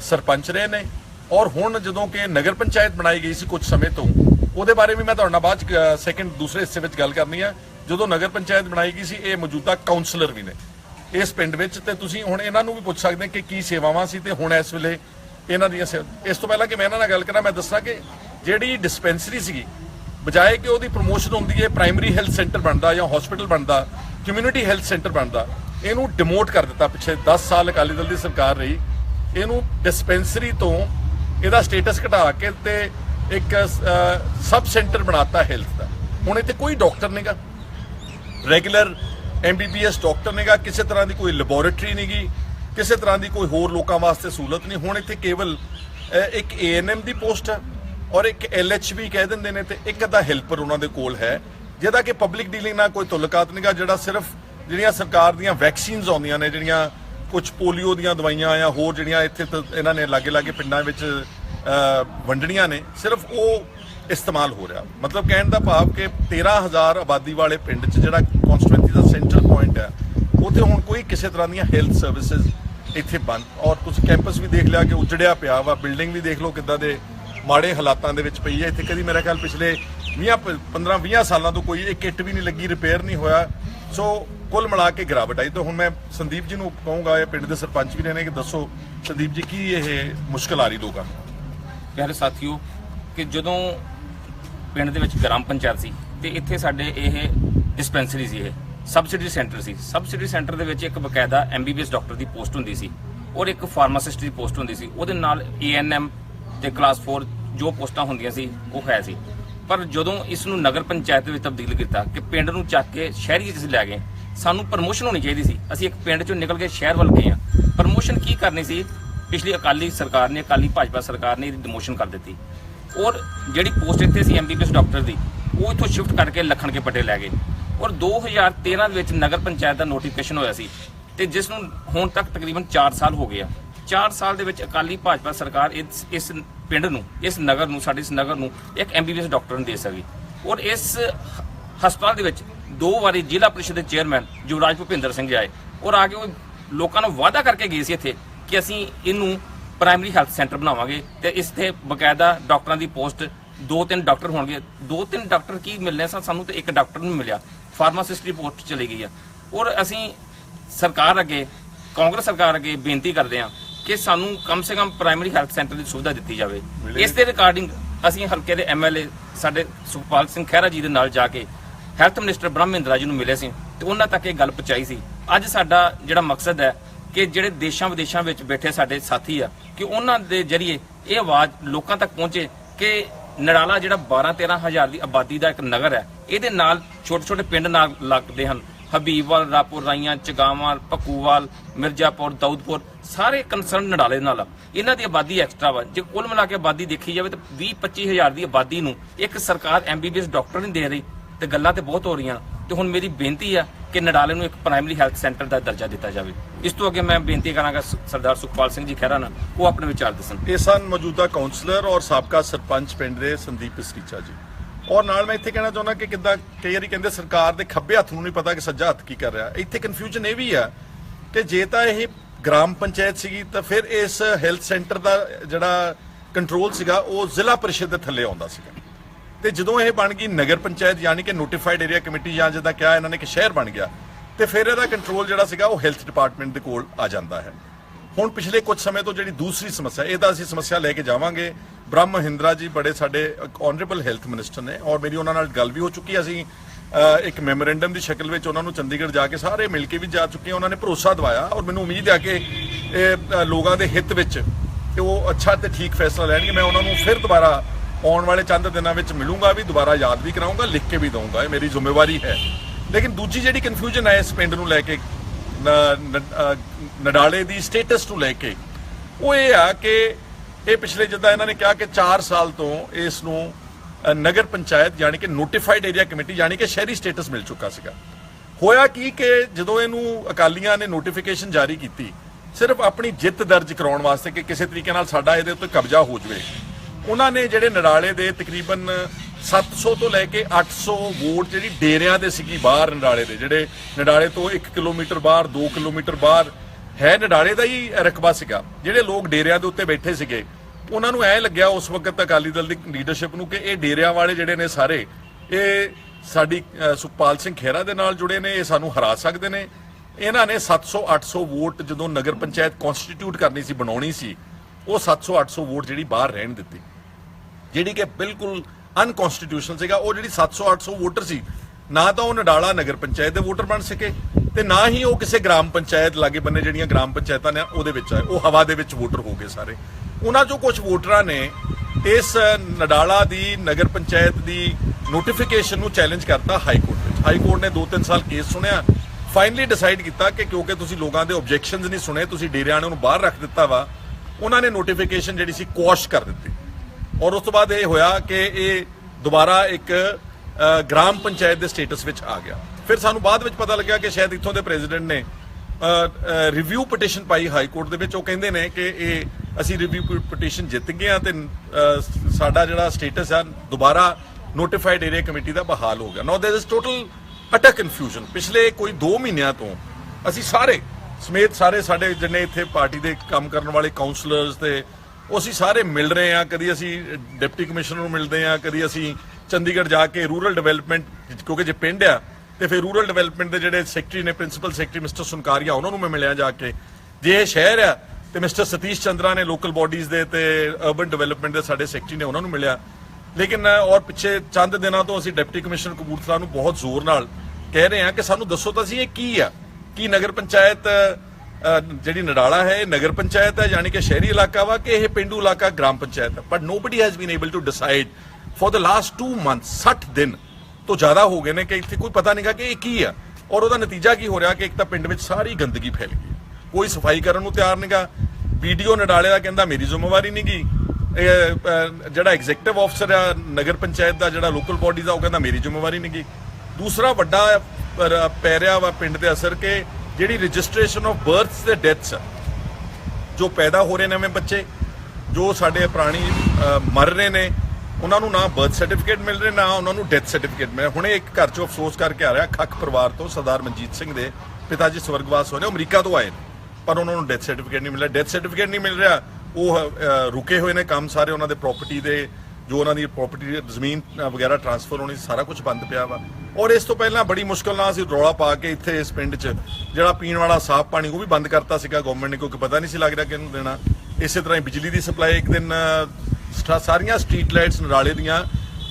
ਸਰਪੰਚ ਰਹੇ ਨੇ। ਔਰ ਹੁਣ ਜਦੋਂ ਕਿ ਨਗਰ ਪੰਚਾਇਤ ਬਣਾਈ ਗਈ ਸੀ ਕੁਝ ਸਮੇਂ ਤੋਂ, ਉਹਦੇ ਬਾਰੇ ਵੀ ਮੈਂ ਤੁਹਾਡੇ ਨਾਲ ਬਾਅਦ ਚ ਸੈਕਿੰਡ ਦੂਸਰੇ ਹਿੱਸੇ ਵਿੱਚ ਗੱਲ ਕਰਨੀ ਆ। ਜਦੋਂ ਨਗਰ ਪੰਚਾਇਤ ਬਣਾਈ ਗਈ ਸੀ, ਇਹ ਮੌਜੂਦਾ ਕਾਉਂਸਲਰ ਵੀ ਨੇ ਇਸ ਪਿੰਡ ਵਿੱਚ। ਤੇ ਤੁਸੀਂ ਹੁਣ ਇਹਨਾਂ ਨੂੰ ਵੀ ਪੁੱਛ ਸਕਦੇ ਕਿ ਕੀ ਸੇਵਾਵਾਂ ਸੀ ਤੇ ਹੁਣ ਇਸ ਵੇਲੇ ਇਹਨਾਂ ਦੀਆਂ ਸੇ- ਇਸ ਤੋਂ ਪਹਿਲਾਂ ਕਿ ਮੈਂ ਇਹਨਾਂ ਨਾਲ ਗੱਲ ਕਰਾਂ, ਮੈਂ ਦੱਸਾਂ ਕਿ ਜਿਹੜੀ ਡਿਸਪੈਂਸਰੀ ਸੀਗੀ, ਬਜਾਏ ਕਿ ਉਹਦੀ ਪ੍ਰੋਮੋਸ਼ਨ ਹੁੰਦੀ ਹੈ ਪ੍ਰਾਇਮਰੀ ਹੈਲਥ ਸੈਂਟਰ ਬਣਦਾ ਜਾਂ ਹਸਪੀਟਲ ਬਣਦਾ ਕਮਿਊਨਿਟੀ ਹੈਲਥ ਸੈਂਟਰ ਬਣਦਾ, ਇਹਨੂੰ ਡਿਮੋਟ ਕਰ ਦਿੱਤਾ ਪਿਛਲੇ 10 ਸਾਲ ਅਕਾਲੀ ਦਲ ਦੀ ਸਰਕਾਰ ਰਹੀ। ਇਹਨੂੰ ਡਿਸਪੈਂਸਰੀ ਤੋਂ ਇਹਦਾ ਸਟੇਟਸ ਘਟਾ ਕੇ ਤੇ ਇੱਕ ਸਬ ਸੈਂਟਰ ਬਣਾਤਾ ਹੈਲਥ ਦਾ। ਹੁਣ ਇੱਥੇ ਕੋਈ ਡਾਕਟਰ ਨਹੀਂਗਾ ਰੈਗੂਲਰ ਐਮਬੀਬੀਐਸ ਡਾਕਟਰ ਨੇਗਾ ਕਿਸੇ ਤਰ੍ਹਾਂ ਦੀ ਕੋਈ ਲੈਬੋਰੇਟਰੀ ਨਹੀਂਗੀ ਕਿਸੇ ਤਰ੍ਹਾਂ ਦੀ ਕੋਈ ਹੋਰ ਲੋਕਾਂ ਵਾਸਤੇ ਸਹੂਲਤ ਨਹੀਂ। ਹੁਣ ਇੱਥੇ ਕੇਵਲ ਅਹ, ਇੱਕ ਏਐਨਐਮ ਦੀ ਪੋਸਟ ਹੈ ਔਰ ਇੱਕ ਐਲਐਚਬੀ ਕਹਿ ਦਿੰਦੇ ਨੇ ਤੇ ਇੱਕ ਅੱਧਾ ਹੈਲਪਰ ਉਹਨਾਂ ਦੇ ਕੋਲ ਹੈ ਜਿਹਦਾ ਕਿ ਪਬਲਿਕ ਡੀਲਿੰਗ ਨਾਲ ਕੋਈ ਤੁਲਕਾਤ ਨਹੀਂਗਾ ਜਿਹੜਾ ਸਿਰਫ ਜਿਹੜੀਆਂ ਸਰਕਾਰ ਦੀਆਂ ਵੈਕਸੀਨਸ ਆਉਂਦੀਆਂ ਨੇ ਜਿਹੜੀਆਂ ਕੁਝ ਪੋਲੀਓ ਦੀਆਂ ਦਵਾਈਆਂ ਜਾਂ ਹੋਰ ਜਿਹੜੀਆਂ ਇੱਥੇ ਤ- ਇਹਨਾਂ ਨੇ ਲਾਗੇ-ਲਾਗੇ ਪਿੰਡਾਂ ਵਿੱਚ ਵੰਡਣੀਆਂ ਨੇ, ਸਿਰਫ ਉਹ ਇਸਤੇਮਾਲ ਹੋ ਰਿਹਾ। ਮਤਲਬ ਕਹਿਣ ਦਾ ਭਾਵ ਕਿ 13000 ਆਬਾਦੀ ਵਾਲੇ ਪਿੰਡ 'ਚ ਜਿਹੜਾ ਕਨਸਟੀਟੂਐਂਸੀ ਦਾ ਸੈਂਟਰਲ ਪੁਆਇੰਟ ਹੈ, ਉੱਥੇ ਹੁਣ ਕੋਈ ਕਿਸੇ ਤਰ੍ਹਾਂ ਦੀਆਂ ਹੈਲਥ ਸਰਵਿਸਿਜ਼ ਇੱਥੇ ਬੰਦ। ਔਰ ਤੁਸੀਂ ਕੈਂਪਸ ਵੀ ਦੇਖ ਲਿਆ ਕਿ ਉਜੜਿਆ ਪਿਆ ਵਾ ਬਿਲਡਿੰਗ ਵੀ ਦੇਖ ਲਓ ਕਿੱਦਾਂ ਦੇ ਮਾੜੇ ਹਾਲਾਤਾਂ ਦੇ ਵਿੱਚ ਪਈ ਹੈ। ਇੱਥੇ ਕਦੀ ਮੇਰਾ ਖਿਆਲ ਪਿਛਲੇ 20 15 20 ਸਾਲਾਂ ਤੋਂ ਕੋਈ ਇੱਕ ਇੱਟ ਵੀ ਨਹੀਂ ਲੱਗੀ ਰਿਪੇਅਰ ਨਹੀਂ ਹੋਇਆ। ਸੋ ਕੁੱਲ ਮਿਲਾ ਕੇ ਗਿਰਾਵਟ ਆਈ। ਤਾਂ ਹੁਣ ਮੈਂ ਸੰਦੀਪ ਜੀ ਨੂੰ ਕਹੂੰਗਾ ਇਹ ਪਿੰਡ ਦੇ ਸਰਪੰਚ ਵੀ ਨੇ ਕਿ ਦੱਸੋ, ਸੰਦੀਪ ਜੀ, ਕੀ ਇਹ ਮੁਸ਼ਕਲ ਆ ਰਹੀ ਲੋਕਾਂ ਪਿਆਰੇ ਸਾਥੀਓ, ਕਿ ਜਦੋਂ ਪਿੰਡ ਦੇ ਵਿੱਚ ਗ੍ਰਾਮ ਪੰਚਾਇਤ ਸੀ ਤੇ ਇੱਥੇ ਸਾਡੇ ਇਹ ਡਿਸਪੈਂਸਰੀ ਸੀ ਇਹ ਸਬਸਿਡੀ ਸੈਂਟਰ ਸੀ। ਸਬਸਿਡੀ ਸੈਂਟਰ ਦੇ ਵਿੱਚ ਇੱਕ ਬਕਾਇਦਾ ਐਮਬੀਬੀਐਸ ਡਾਕਟਰ ਦੀ ਪੋਸਟ ਹੁੰਦੀ ਸੀ ਔਰ ਇੱਕ ਫਾਰਮਾਸਿਸਟ ਦੀ ਪੋਸਟ ਹੁੰਦੀ ਸੀ। ਉਹਦੇ ਨਾਲ ਏਐਨਐਮ ਤੇ ਕਲਾਸ 4 ਜੋ ਪੋਸਟਾਂ ਹੁੰਦੀਆਂ ਸੀ, ਉਹ ਹੈ ਸੀ। ਪਰ ਜਦੋਂ ਇਸ ਨੂੰ ਨਗਰ ਪੰਚਾਇਤ ਵਿੱਚ ਤਬਦੀਲ ਕੀਤਾ ਕਿ ਪਿੰਡ ਨੂੰ ਚੱਕ ਕੇ ਸ਼ਹਿਰੀ ਵਿੱਚ ਲੈ ਗਏ ਸਾਨੂੰ ਪ੍ਰਮੋਸ਼ਨ ਹੋਣੀ ਚਾਹੀਦੀ ਸੀ। ਅਸੀਂ ਇੱਕ ਪਿੰਡ ਚੋਂ ਨਿਕਲ ਕੇ ਸ਼ਹਿਰ ਵੱਲ ਗਏ ਆ ਪ੍ਰਮੋਸ਼ਨ ਕੀ ਕਰਨੀ ਸੀ? ਪਿਛਲੀ ਅਕਾਲੀ ਸਰਕਾਰ ਨੇ, ਅਕਾਲੀ ਭਾਜਪਾ ਸਰਕਾਰ ਨੇ ਇਹਦੀ ਡਿਮੋਸ਼ਨ ਕਰ ਦਿੱਤੀ। ਔਰ ਜਿਹੜੀ ਪੋਸਟ ਇੱਥੇ ਸੀ ਐਮਬੀਬੀਐਸ ਡਾਕਟਰ ਦੀ, ਉਹ ਇੱਥੋਂ ਸ਼ਿਫਟ ਕਰਕੇ ਲਖਣ ਕੇ ਪੱਟੇ ਲੈ ਗਏ। ਔਰ 2013 ਦੇ ਵਿੱਚ ਨਗਰ ਪੰਚਾਇਤ ਦਾ ਨੋਟੀਫਿਕੇਸ਼ਨ ਹੋਇਆ ਸੀ ਤੇ ਜਿਸ ਨੂੰ ਹੁਣ ਤੱਕ ਤਕਰੀਬਨ 4 ਸਾਲ ਹੋ ਗਏ ਆ। 4 ਸਾਲ ਦੇ ਵਿੱਚ ਅਕਾਲੀ ਭਾਜਪਾ ਸਰਕਾਰ ਇਸ ਇਸ ਪਿੰਡ ਨੂੰ, ਇਸ ਨਗਰ ਨੂੰ, ਸਾਡੇ ਇਸ ਨਗਰ ਨੂੰ ਇੱਕ ਐਮਬੀਬੀਐਸ ਡਾਕਟਰ ਨੂੰ ਦੇ ਸਕੀ। ਔਰ ਇਸ ਹਸਪਤਾਲ ਦੇ ਵਿੱਚ ਦੋ ਵਾਰੀ ਜ਼ਿਲ੍ਹਾ ਪ੍ਰੀਸ਼ਦ ਦੇ ਚੇਅਰਮੈਨ ਯੁਵਰਾਜ ਭੁਪਿੰਦਰ ਸਿੰਘ ਜੀ ਆਏ। ਔਰ ਆ ਕੇ ਉਹ ਲੋਕਾਂ ਨੂੰ ਵਾਅਦਾ ਕਰਕੇ ਗਏ ਸੀ ਇੱਥੇ ਕਿ ਅਸੀਂ ਇਹਨੂੰ ਪ੍ਰਾਇਮਰੀ ਹੈਲਥ ਸੈਂਟਰ ਬਣਾਵਾਂਗੇ ਤੇ ਇਸ ਤੇ ਬਕਾਇਦਾ ਡਾਕਟਰਾਂ ਦੀ ਪੋਸਟ ਦੋ ਤਿੰਨ ਡਾਕਟਰ ਹੋਣਗੇ। ਦੋ ਤਿੰਨ ਡਾਕਟਰ ਕੀ ਮਿਲਨੇ ਸਨ? ਸਾਨੂੰ ਤੇ ਇੱਕ ਡਾਕਟਰ ਨੂੰ ਮਿਲਿਆ। ਫਾਰਮਾਸਿਸਟ ਦੀ ਪੋਸਟ ਚਲੀ ਗਈ ਆ। ਔਰ ਅਸੀਂ ਸਰਕਾਰ ਅੱਗੇ ਕਾਂਗਰਸ ਸਰਕਾਰ ਅੱਗੇ ਬੇਨਤੀ ਕਰਦੇ ਹਾਂ ਕਿ ਸਾਨੂੰ ਕਮ ਸੇ ਕਮ ਪ੍ਰਾਇਮਰੀ ਹੈਲਥ ਸੈਂਟਰ ਦੀ ਸੁਵਿਧਾ ਦਿੱਤੀ ਜਾਵੇ। ਇਸ ਦੇ ਰਿਕਾਰਡਿੰਗ ਅਸੀਂ ਹਲਕੇ ਦੇ ਐਮਐਲਏ ਸਾਡੇ ਸੁਖਪਾਲ ਸਿੰਘ ਖਹਿਰਾ ਜੀ ਦੇ ਨਾਲ ਜਾ ਕੇ ਹੈਲਥ ਮਿਨਿਸਟਰ ਬ੍ਰਹਮਿੰਦਰਾ ਜੀ ਨੂੰ ਮਿਲੇ ਸੀ ਤੇ ਉਹਨਾਂ ਤੱਕ ਇਹ ਗੱਲ ਪਹੁੰਚਾਈ ਸੀ। ਅੱਜ ਸਾਡਾ ਜਿਹੜਾ ਮਕਸਦ ਹੈ ਕਿ ਜਿਹੜੇ ਦੇਸ਼ਾਂ ਵਿਦੇਸ਼ਾਂ ਵਿੱਚ ਬੈਠੇ ਸਾਡੇ ਸਾਥੀ ਆ, ਕਿ ਉਹਨਾਂ ਦੇ ਜਰੀਏ ਇਹ ਆਵਾਜ਼ ਲੋਕਾਂ ਤੱਕ ਪਹੁੰਚੇ ਕਿ ਨੜਾਲਾ ਜਿਹੜਾ 12 13 ਹਜ਼ਾਰ ਦੀ ਆਬਾਦੀ ਦਾ ਇੱਕ ਨਗਰ ਹੈ, ਇਹਦੇ ਨਾਲ ਛੋਟੇ ਛੋਟੇ ਪਿੰਡ ਨਾਲ ਲੱਗਦੇ ਹਨ। ਹਬੀਬਵਾਲ, ਰਾਪੁਰ ਰਾਈਆਂ ਚਗਾਵਾਲ ਪੱਕੂਵਾਲ, ਮਿਰਜ਼ਾਪੁਰ ਦੌਦਪੁਰ ਸਾਰੇ ਕੰਸਰਨ ਨੜਾਲੇ ਨਾਲ ਇਹਨਾਂ ਦੀ ਆਬਾਦੀ ਐਕਸਟਰਾ ਵਾ। ਜੇ ਕੁੱਲ ਮਿਲਾ ਕੇ ਆਬਾਦੀ ਦੇਖੀ ਜਾਵੇ ਤਾਂ 20 25 ਹਜ਼ਾਰ ਦੀ ਆਬਾਦੀ ਨੂੰ ਇੱਕ ਸਰਕਾਰ ਐਮਬੀਬੀਐਸ ਡਾਕਟਰ ਨਹੀਂ ਦੇ ਰਹੀ ਤੇ ਗੱਲਾਂ ਤੇ ਬਹੁਤ ਹੋ ਰਹੀਆਂ ਤੇ ਹੁਣ ਮੇਰੀ ਬੇਨਤੀ ਆ ਕਿ ਨਡਾਲੇ ਨੂੰ ਇੱਕ ਪ੍ਰਾਇਮਰੀ ਹੈਲਥ ਸੈਂਟਰ ਦਾ ਦਰਜਾ ਦਿੱਤਾ ਜਾਵੇ। ਇਸ ਤੋਂ ਅੱਗੇ ਮੈਂ ਬੇਨਤੀ ਕਰਾਂਗਾ ਸਰਦਾਰ ਸੁਖਪਾਲ ਸਿੰਘ ਜੀ ਖਹਿਰਾ ਨਾਲ, ਉਹ ਆਪਣੇ ਵਿਚਾਰ ਦੱਸਣ। ਇਹ ਸਨ ਮੌਜੂਦਾ ਕਾਉਂਸਲਰ ਔਰ ਸਾਬਕਾ ਸਰਪੰਚ ਪਿੰਡ ਦੇ ਸੰਦੀਪ ਸਰੀਚਾ ਜੀ। ਔਰ ਨਾਲ ਮੈਂ ਇੱਥੇ ਕਹਿਣਾ ਚਾਹੁੰਦਾ ਕਿ ਕਿੱਦਾਂ ਕਈ ਵਾਰੀ ਕਹਿੰਦੇ ਸਰਕਾਰ ਦੇ ਖੱਬੇ ਹੱਥ ਨੂੰ ਨਹੀਂ ਪਤਾ ਕਿ ਸੱਜਾ ਹੱਥ ਕੀ ਕਰ ਰਿਹਾ। ਇੱਥੇ ਕਨਫਿਊਜ਼ਨ ਇਹ ਵੀ ਆ ਕਿ ਜੇ ਤਾਂ ਇਹ ਗ੍ਰਾਮ ਪੰਚਾਇਤ ਸੀਗੀ ਤਾਂ ਫਿਰ ਇਸ ਹੈਲਥ ਸੈਂਟਰ ਦਾ ਜਿਹੜਾ ਕੰਟਰੋਲ ਸੀਗਾ, ਉਹ ਜ਼ਿਲ੍ਹਾ ਪਰਿਸ਼ਦ ਦੇ ਥੱਲੇ ਆਉਂਦਾ ਸੀਗਾ। ਤੇ ਜਦੋਂ ਇਹ ਬਣ ਗਈ ਨਗਰ ਪੰਚਾਇਤ, ਯਾਨੀ ਕਿ ਨੋਟੀਫਾਈਡ ਏਰੀਆ ਕਮੇਟੀ ਜਾਂ ਜਿੱਦਾਂ ਕਿਹਾ ਇਹਨਾਂ ਨੇ ਕਿ ਸ਼ਹਿਰ ਬਣ ਗਿਆ, ਤੇ ਫਿਰ ਇਹਦਾ ਕੰਟਰੋਲ ਜਿਹੜਾ ਸੀਗਾ ਉਹ ਹੈਲਥ ਡਿਪਾਰਟਮੈਂਟ ਦੇ ਕੋਲ ਆ ਜਾਂਦਾ ਹੈ। ਹੁਣ ਪਿਛਲੇ ਕੁਝ ਸਮੇਂ ਤੋਂ ਜਿਹੜੀ ਦੂਸਰੀ ਸਮੱਸਿਆ, ਇਹਦਾ ਅਸੀਂ ਸਮੱਸਿਆ ਲੈ ਕੇ ਜਾਵਾਂਗੇ। ਬ੍ਰਹਮ ਮਹਿੰਦਰਾ ਜੀ ਬੜੇ ਸਾਡੇ ਆਨਰੇਬਲ ਹੈਲਥ ਮਿਨਿਸਟਰ ਨੇ ਔਰ ਮੇਰੀ ਉਹਨਾਂ ਨਾਲ ਗੱਲ ਵੀ ਹੋ ਚੁੱਕੀ ਹੈ। ਅਸੀਂ ਇੱਕ ਮੈਮੋਰੈਂਡਮ ਦੀ ਸ਼ਕਲ ਵਿੱਚ ਉਹਨਾਂ ਨੂੰ ਚੰਡੀਗੜ੍ਹ ਜਾ ਕੇ ਸਾਰੇ ਮਿਲ ਕੇ ਵੀ ਜਾ ਚੁੱਕੇ ਉਹਨਾਂ ਨੇ ਭਰੋਸਾ ਦਵਾਇਆ ਔਰ ਮੈਨੂੰ ਉਮੀਦ ਹੈ ਕਿ ਇਹ ਲੋਕਾਂ ਦੇ ਹਿੱਤ ਵਿੱਚ ਤੇ ਉਹ ਅੱਛਾ ਤੇ ਠੀਕ ਫੈਸਲਾ ਲੈਣਗੇ। ਮੈਂ ਉਹਨਾਂ ਨੂੰ ਫਿਰ ਦੁਬਾਰਾ ਆਉਣ ਵਾਲੇ ਚੰਦ ਦਿਨਾਂ ਵਿੱਚ ਮਿਲੂੰਗਾ, ਵੀ ਦੁਬਾਰਾ ਯਾਦ ਵੀ ਕਰਾਉਂਗਾ, ਲਿਖ ਕੇ ਵੀ ਦਊਂਗਾ, ਇਹ ਮੇਰੀ ਜ਼ਿੰਮੇਵਾਰੀ ਹੈ। ਲੇਕਿਨ ਦੂਜੀ ਜਿਹੜੀ ਕਨਫਿਊਜ਼ਨ ਹੈ ਇਸ ਪਿੰਡ ਨੂੰ ਲੈ ਕੇ ਨਡਾਲੇ ਦੀ ਸਟੇਟਸ ਨੂੰ ਲੈ ਕੇ, ਉਹ ਇਹ ਆ ਕਿ ਇਹ ਪਿਛਲੇ ਜਿੱਦਾਂ ਇਹਨਾਂ ਨੇ ਕਿਹਾ ਕਿ 4 ਸਾਲ ਤੋਂ ਇਸ ਨੂੰ ਨਗਰ ਪੰਚਾਇਤ ਯਾਨੀ ਕਿ ਨੋਟੀਫਾਈਡ ਏਰੀਆ ਕਮੇਟੀ ਯਾਨੀ ਕਿ ਸ਼ਹਿਰੀ ਸਟੇਟਸ ਮਿਲ ਚੁੱਕਾ ਸੀਗਾ। ਹੋਇਆ ਕੀ ਕਿ ਜਦੋਂ ਇਹਨੂੰ ਅਕਾਲੀਆਂ ਨੇ ਨੋਟੀਫਿਕੇਸ਼ਨ ਜਾਰੀ ਕੀਤੀ, ਸਿਰਫ ਆਪਣੀ ਜਿੱਤ ਦਰਜ ਕਰਾਉਣ ਵਾਸਤੇ ਕਿ ਕਿਸੇ ਤਰੀਕੇ ਨਾਲ ਸਾਡਾ ਇਹਦੇ ਉੱਤੇ ਕਬਜ਼ਾ ਹੋ ਜਾਵੇ ਉਹਨਾਂ ਨੇ ਜਿਹੜੇ ਨੜਾਲੇ ਦੇ ਤਕਰੀਬਨ 700 ਤੋਂ ਲੈ ਕੇ 800 ਵੋਟ ਜਿਹੜੀ ਡੇਰਿਆਂ ਦੇ ਸੀਗੀ ਬਾਹਰ ਨੜਾਲੇ ਦੇ, ਜਿਹੜੇ ਨੜਾਲੇ ਤੋਂ 1 ਕਿਲੋਮੀਟਰ ਬਾਹਰ 2 ਕਿਲੋਮੀਟਰ ਬਾਹਰ ਹੈ ਨੜਾਲੇ ਦਾ ਹੀ ਰਕਬਾ ਸੀਗਾ। ਜਿਹੜੇ ਲੋਕ ਡੇਰਿਆਂ ਦੇ ਉੱਤੇ ਬੈਠੇ ਸੀਗੇ, ਉਹਨਾਂ ਨੂੰ ਐ ਲੱਗਿਆ ਉਸ ਵਕਤ ਅਕਾਲੀ ਦਲ ਦੀ ਲੀਡਰਸ਼ਿਪ ਨੂੰ ਕਿ ਇਹ ਡੇਰਿਆਂ ਵਾਲੇ ਜਿਹੜੇ ਨੇ ਸਾਰੇ, ਇਹ ਸਾਡੀ ਸੁਖਪਾਲ ਸਿੰਘ ਖੇਰਾ ਦੇ ਨਾਲ ਜੁੜੇ ਨੇ, ਇਹ ਸਾਨੂੰ ਹਰਾ ਸਕਦੇ ਨੇ। ਇਹਨਾਂ ਨੇ 700 800 ਵੋਟ ਜਦੋਂ ਨਗਰ ਪੰਚਾਇਤ ਕਨਸਟੀਟਿਊਟ ਕਰਨੀ ਸੀ, ਬਣਾਉਣੀ ਸੀ ਉਹ 700 800 ਵੋਟ ਜਿਹੜੀ ਬਾਹਰ ਰਹਿਣ ਦਿੱਤੀ। ਜਿਹੜੀ ਕਿ ਬਿਲਕੁਲ ਅਨਕਨਸਟੀਟਿਊਸ਼ਨਲ ਸੀਗਾ। ਉਹ ਜਿਹੜੀ 700 800 ਵੋਟਰ ਸੀ, ਨਾ ਤਾਂ ਉਹ ਨਡਾਲਾ ਨਗਰ ਪੰਚਾਇਤ ਦੇ ਵੋਟਰ ਬਣ ਸਕੇ ਤੇ ਨਾ ਹੀ ਉਹ ਕਿਸੇ ਗ੍ਰਾਮ ਪੰਚਾਇਤ ਲਾਗੇ ਬੰਨੇ ਜਿਹੜੀਆਂ ਗ੍ਰਾਮ ਪੰਚਾਇਤਾਂ ਨੇ ਉਹਦੇ ਵਿੱਚ ਆਏ। ਉਹ ਹਵਾ ਦੇ ਵਿੱਚ ਵੋਟਰ ਹੋ ਗਏ ਸਾਰੇ। ਉਹਨਾਂ ਚੋਂ ਕੁਝ ਵੋਟਰਾਂ ਨੇ ਇਸ ਨਡਾਲਾ ਦੀ, ਨਗਰ ਪੰਚਾਇਤ ਦੀ ਨੋਟੀਫਿਕੇਸ਼ਨ ਨੂੰ ਚੈਲੰਜ ਕਰਤਾ ਹਾਈ ਕੋਰਟ ਵਿੱਚ। ਹਾਈ ਕੋਰਟ ਨੇ 2-3 ਸਾਲ ਕੇਸ ਸੁਣਿਆ। ਫਾਈਨਲੀ ਡਿਸਾਈਡ ਕੀਤਾ ਕਿ ਕਿਉਂਕਿ ਤੁਸੀਂ ਲੋਕਾਂ ਦੇ ਆਬਜੈਕਸ਼ਨਸ ਨਹੀਂ ਸੁਣੇ, ਤੁਸੀਂ ਡੇਰਿਆਂ ਨੂੰ ਬਾਹਰ ਰੱਖ ਦਿੱਤਾ ਵਾ ਉਹਨਾਂ ਨੇ ਨੋਟੀਫਿਕੇਸ਼ਨ ਜਿਹੜੀ ਸੀ ਕੁਆਸ਼ ਕਰ ਦਿੱਤੀ। ਔਰ ਉਸ ਤੋਂ ਬਾਅਦ ਇਹ ਹੋਇਆ ਕਿ ਇਹ ਦੁਬਾਰਾ ਇੱਕ ਗ੍ਰਾਮ ਪੰਚਾਇਤ ਦੇ ਸਟੇਟਸ ਵਿੱਚ ਆ ਗਿਆ। ਫਿਰ ਸਾਨੂੰ ਬਾਅਦ ਵਿੱਚ ਪਤਾ ਲੱਗਿਆ ਕਿ ਸ਼ਾਇਦ ਇੱਥੋਂ ਦੇ ਪ੍ਰੈਜ਼ੀਡੈਂਟ ਨੇ ਰਿਵਿਊ ਪਟੀਸ਼ਨ ਪਾਈ ਹਾਈ ਕੋਰਟ ਦੇ ਵਿੱਚ। ਉਹ ਕਹਿੰਦੇ ਨੇ ਕਿ ਇਹ ਅਸੀਂ ਰਿਵਿਊ ਪਟੀਸ਼ਨ ਜਿੱਤ ਗਏ ਆ ਤੇ ਸਾਡਾ ਜਿਹੜਾ ਸਟੇਟਸ ਆ ਦੁਬਾਰਾ ਨੋਟੀਫਾਈਡ ਏਰੀਆ ਕਮੇਟੀ ਦਾ ਬਹਾਲ ਹੋ ਗਿਆ। ਨਾਓ ਦੇਰ ਇਜ਼ ਟੋਟਲ ਅਟਰ ਕਨਫਿਊਜ਼ਨ ਪਿਛਲੇ ਕੋਈ 2 ਮਹੀਨਿਆਂ ਤੋਂ ਅਸੀਂ ਸਾਰੇ ਸਮੇਤ ਸਾਰੇ ਸਾਡੇ ਜਿੰਨੇ ਇੱਥੇ ਪਾਰਟੀ ਦੇ ਕੰਮ ਕਰਨ ਵਾਲੇ ਕਾਉਂਸਲਰਸ ਤੇ, ਉਹ ਅਸੀਂ ਸਾਰੇ ਮਿਲ ਰਹੇ ਆ ਕਦੀ ਅਸੀਂ ਡਿਪਟੀ ਕਮਿਸ਼ਨਰ ਨੂੰ ਮਿਲਦੇ ਆ ਕਦੀ ਅਸੀਂ ਚੰਡੀਗੜ੍ਹ ਜਾ ਕੇ ਰੂਰਲ ਡਿਵੈਲਪਮੈਂਟ, ਕਿਉਂਕਿ ਜੇ ਪਿੰਡ ਆ, ਤੇ ਫਿਰ ਰੂਰਲ ਡਿਵੈਲਪਮੈਂਟ ਦੇ ਜਿਹੜੇ ਸੈਕਟਰੀ ਨੇ, ਪ੍ਰਿੰਸੀਪਲ ਸੈਕਟਰੀ ਮਿਸਟਰ ਸੁਨਕਾਰੀਆ, ਉਹਨਾਂ ਨੂੰ ਮੈਂ ਮਿਲਿਆ ਜਾ ਕੇ। ਜੇ ਇਹ ਸ਼ਹਿਰ ਆ, ਤੇ ਮਿਸਟਰ ਸਤੀਸ਼ ਚੰਦਰਾ ਨੇ ਲੋਕਲ ਬਾਡੀਜ਼ ਦੇ ਤੇ ਅਰਬਨ ਡਿਵੈਲਪਮੈਂਟ ਦੇ ਸਾਡੇ ਸੈਕਟਰੀ ਨੇ, ਉਹਨਾਂ ਨੂੰ ਮਿਲਿਆ। ਲੇਕਿਨ, ਔਰ ਪਿੱਛੇ ਚੰਦ ਦਿਨਾਂ ਤੋਂ ਅਸੀਂ ਡਿਪਟੀ ਕਮਿਸ਼ਨਰ ਕਪੂਰਥਲਾ ਨੂੰ ਬਹੁਤ ਜ਼ੋਰ ਨਾਲ ਕਹਿ ਰਹੇ ਹਾਂ ਕਿ ਸਾਨੂੰ ਦੱਸੋ ਤਾਂ ਅਸੀਂ ਇਹ ਕੀ ਆ। ਕੀ ਨਗਰ ਪੰਚਾਇਤ ਜਿਹੜੀ ਨਡਾਲਾ ਹੈ, ਇਹ ਨਗਰ ਪੰਚਾਇਤ ਹੈ, ਯਾਨੀ ਕਿ ਸ਼ਹਿਰੀ ਇਲਾਕਾ ਵਾ ਕਿ ਇਹ ਪਿੰਡੂ ਇਲਾਕਾ ਗ੍ਰਾਮ ਪੰਚਾਇਤ ਹੈ? But nobody has been able to decide for the last 2 month 60 ਦਿਨ ਤੋਂ ਜ਼ਿਆਦਾ ਹੋ ਗਏ ਨੇ ਕਿ ਇੱਥੇ ਕੋਈ ਪਤਾ ਨਹੀਂਗਾ ਕਿ ਇਹ ਕੀ ਆ। ਔਰ ਉਹਦਾ ਨਤੀਜਾ ਕੀ ਹੋ ਰਿਹਾ ਕਿ ਇੱਕ ਤਾਂ ਪਿੰਡ ਵਿੱਚ ਸਾਰੀ ਗੰਦਗੀ ਫੈਲ ਗਈ। ਕੋਈ ਸਫ਼ਾਈ ਕਰਨ ਨੂੰ ਤਿਆਰ ਨਹੀਂਗਾ। ਵੀਡੀਓ ਨਡਾਲੇ ਦਾ ਕਹਿੰਦਾ ਮੇਰੀ ਜ਼ਿੰਮੇਵਾਰੀ ਨਹੀਂਗੀ। ਇਹ ਜਿਹੜਾ ਐਗਜ਼ੀਕਟਿਵ ਆਫਸਰ ਆ, ਨਗਰ ਪੰਚਾਇਤ ਦਾ ਜਿਹੜਾ ਲੋਕਲ ਬਾਡੀ ਦਾ, ਉਹ ਕਹਿੰਦਾ ਮੇਰੀ ਜ਼ਿੰਮੇਵਾਰੀ ਨਹੀਂਗੀ। ਦੂਸਰਾ ਵੱਡਾ ਪੈ ਰਿਹਾ ਵਾ ਪਿੰਡ ਦੇ ਅਸਰ ਕਿ ਜਿਹੜੀ ਰਜਿਸਟ੍ਰੇਸ਼ਨ ਆਫ ਬਰਥਸ ਤੇ ਡੈਥਸ ਜੋ ਪੈਦਾ ਹੋ ਰਹੇ ਨਵੇਂ ਬੱਚੇ, ਜੋ ਸਾਡੇ ਪ੍ਰਾਣੀ ਮਰ ਰਹੇ ਨੇ, ਉਹਨਾਂ ਨੂੰ ਨਾ ਬਰਥ ਸਰਟੀਫਿਕੇਟ ਮਿਲ ਰਿਹਾ, ਨਾ ਉਹਨਾਂ ਨੂੰ ਡੈਥ ਸਰਟੀਫਿਕੇਟ ਮਿਲ ਰਿਹਾ। ਹੁਣੇ ਇੱਕ ਘਰ ਚੋਂ ਅਫਸੋਸ ਕਰਕੇ ਆ ਰਿਹਾ ਖੱਖ ਪਰਿਵਾਰ ਤੋਂ ਸਰਦਾਰ ਮਨਜੀਤ ਸਿੰਘ ਦੇ ਪਿਤਾ ਜੀ ਸਵਰਗਵਾਸ ਹੋਏ ਨੇ ਅਮਰੀਕਾ ਤੋਂ ਆਏ ਨੇ, ਪਰ ਉਹਨਾਂ ਨੂੰ ਡੈਥ ਸਰਟੀਫਿਕੇਟ ਨਹੀਂ ਮਿਲਿਆ। ਡੈਥ ਸਰਟੀਫਿਕੇਟ ਨਹੀਂ ਮਿਲ ਰਿਹਾ, ਉਹ ਰੁਕੇ ਹੋਏ ਨੇ ਕੰਮ ਸਾਰੇ ਉਹਨਾਂ ਦੇ ਪ੍ਰਾਪਰਟੀ ਦੇ ਜੋ ਉਹਨਾਂ ਦੀ ਪ੍ਰਾਪਰਟੀ ਜ਼ਮੀਨ ਵਗੈਰਾ ਟ੍ਰਾਂਸਫਰ ਹੋਣੀ, ਸਾਰਾ ਕੁਝ ਬੰਦ ਪਿਆ ਵਾ। ਔਰ ਇਸ ਤੋਂ ਪਹਿਲਾਂ ਬੜੀ ਮੁਸ਼ਕਲ ਨਾਲ ਅਸੀਂ ਰੌਲਾ ਪਾ ਕੇ ਇੱਥੇ ਇਸ ਪਿੰਡ 'ਚ, ਜਿਹੜਾ ਪੀਣ ਵਾਲਾ ਸਾਫ਼ ਪਾਣੀ, ਉਹ ਵੀ ਬੰਦ ਕਰਤਾ ਸੀਗਾ ਗਵਰਨਮੈਂਟ ਨੇ, ਕਿਉਂਕਿ ਪਤਾ ਨਹੀਂ ਸੀ ਲੱਗ ਰਿਹਾ ਕਿਹਨੂੰ ਦੇਣਾ। ਇਸੇ ਤਰ੍ਹਾਂ ਹੀ ਬਿਜਲੀ ਦੀ ਸਪਲਾਈ ਇੱਕ ਦਿਨ ਸਾਰੀਆਂ ਸਟਰੀਟ ਲਾਈਟਸ ਨਰਾਲੇ ਦੀਆਂ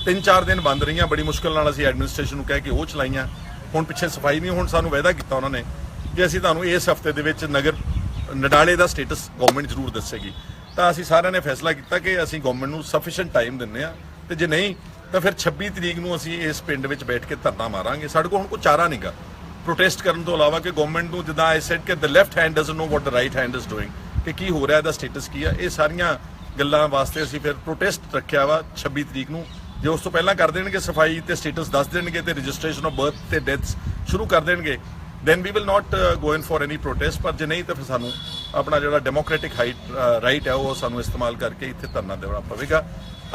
ਤਿੰਨ ਚਾਰ ਦਿਨ ਬੰਦ ਰਹੀਆਂ। ਬੜੀ ਮੁਸ਼ਕਲ ਨਾਲ ਅਸੀਂ ਐਡਮਿਨਿਸਟ੍ਰੇਸ਼ਨ ਨੂੰ ਕਹਿ ਕੇ ਉਹ ਚਲਾਈਆਂ। ਹੁਣ ਪਿੱਛੇ ਸਫ਼ਾਈ ਨਹੀਂ ਹੁਣ ਸਾਨੂੰ ਵਾਅਦਾ ਕੀਤਾ ਉਹਨਾਂ ਨੇ ਕਿ ਅਸੀਂ ਤੁਹਾਨੂੰ ਇਸ ਹਫ਼ਤੇ ਦੇ ਵਿੱਚ ਨਗਰ, ਨਡਾਲੇ ਦਾ ਸਟੇਟਸ ਗਵਰਨਮੈਂਟ ਜ਼ਰੂਰ ਦੱਸੇਗੀ। ਤਾਂ ਅਸੀਂ ਸਾਰਿਆਂ ਨੇ ਫੈਸਲਾ ਕੀਤਾ ਕਿ ਅਸੀਂ ਗਵਰਨਮੈਂਟ ਨੂੰ ਸਫੀਸ਼ੀਐਂਟ ਟਾਈਮ ਦਿੰਨੇ ਆ ਤੇ ਜੇ ਨਹੀਂ ਤਾਂ ਫਿਰ 26 ਤਰੀਕ ਨੂੰ ਅਸੀਂ ਇਸ ਪਿੰਡ ਵਿੱਚ ਬੈਠ ਕੇ ਧਰਨਾ ਮਾਰਾਂਗੇ। ਸਾਡੇ ਕੋਲ ਹੁਣ ਕੋਈ ਚਾਰਾ ਨਹੀਂਗਾ। ਪ੍ਰੋਟੈਸਟ ਕਰਨ ਤੋਂ ਇਲਾਵਾ ਕਿ ਗਵਰਨਮੈਂਟ ਨੂੰ ਜਿੱਦਾਂ ਆਈ ਸੈਡ ਕਿ the left hand doesn't know what the right hand is doing ਕਿ ਕੀ ਹੋ ਰਿਹਾ ਇਹਦਾ ਸਟੇਟਸ ਕੀ ਆ ਇਹ ਸਾਰੀਆਂ ਗੱਲਾਂ ਵਾਸਤੇ ਅਸੀਂ ਫਿਰ ਪ੍ਰੋਟੈਸਟ ਰੱਖਿਆ ਵਾ 26 ਤਰੀਕ ਨੂੰ। ਜੇ ਉਸ ਤੋਂ ਪਹਿਲਾਂ ਕਰ ਦੇਣਗੇ ਸਫ਼ਾਈ ਤੇ ਸਟੇਟਸ ਦੱਸ ਦੇਣਗੇ ਤੇ ਰਜਿਸਟ੍ਰੇਸ਼ਨ ਆਫ ਬਰਥ ਤੇ ਡੈਥਸ ਸ਼ੁਰੂ ਕਰ ਦੇਣਗੇ then we will not uh, go in for any ਪਰ ਜੇ ਨਹੀਂ ਤਾਂ ਫਿਰ ਸਾਨੂੰ ਆਪਣਾ ਜਿਹੜਾ ਡੈਮੋਕ੍ਰੈਟਿਕ ਹਾਈਟ ਰਾਈਟ ਹੈ ਉਹ ਸਾਨੂੰ ਇਸਤੇਮਾਲ ਕਰਕੇ ਇੱਥੇ ਧਰਨਾ ਦੇਣਾ ਪਵੇਗਾ।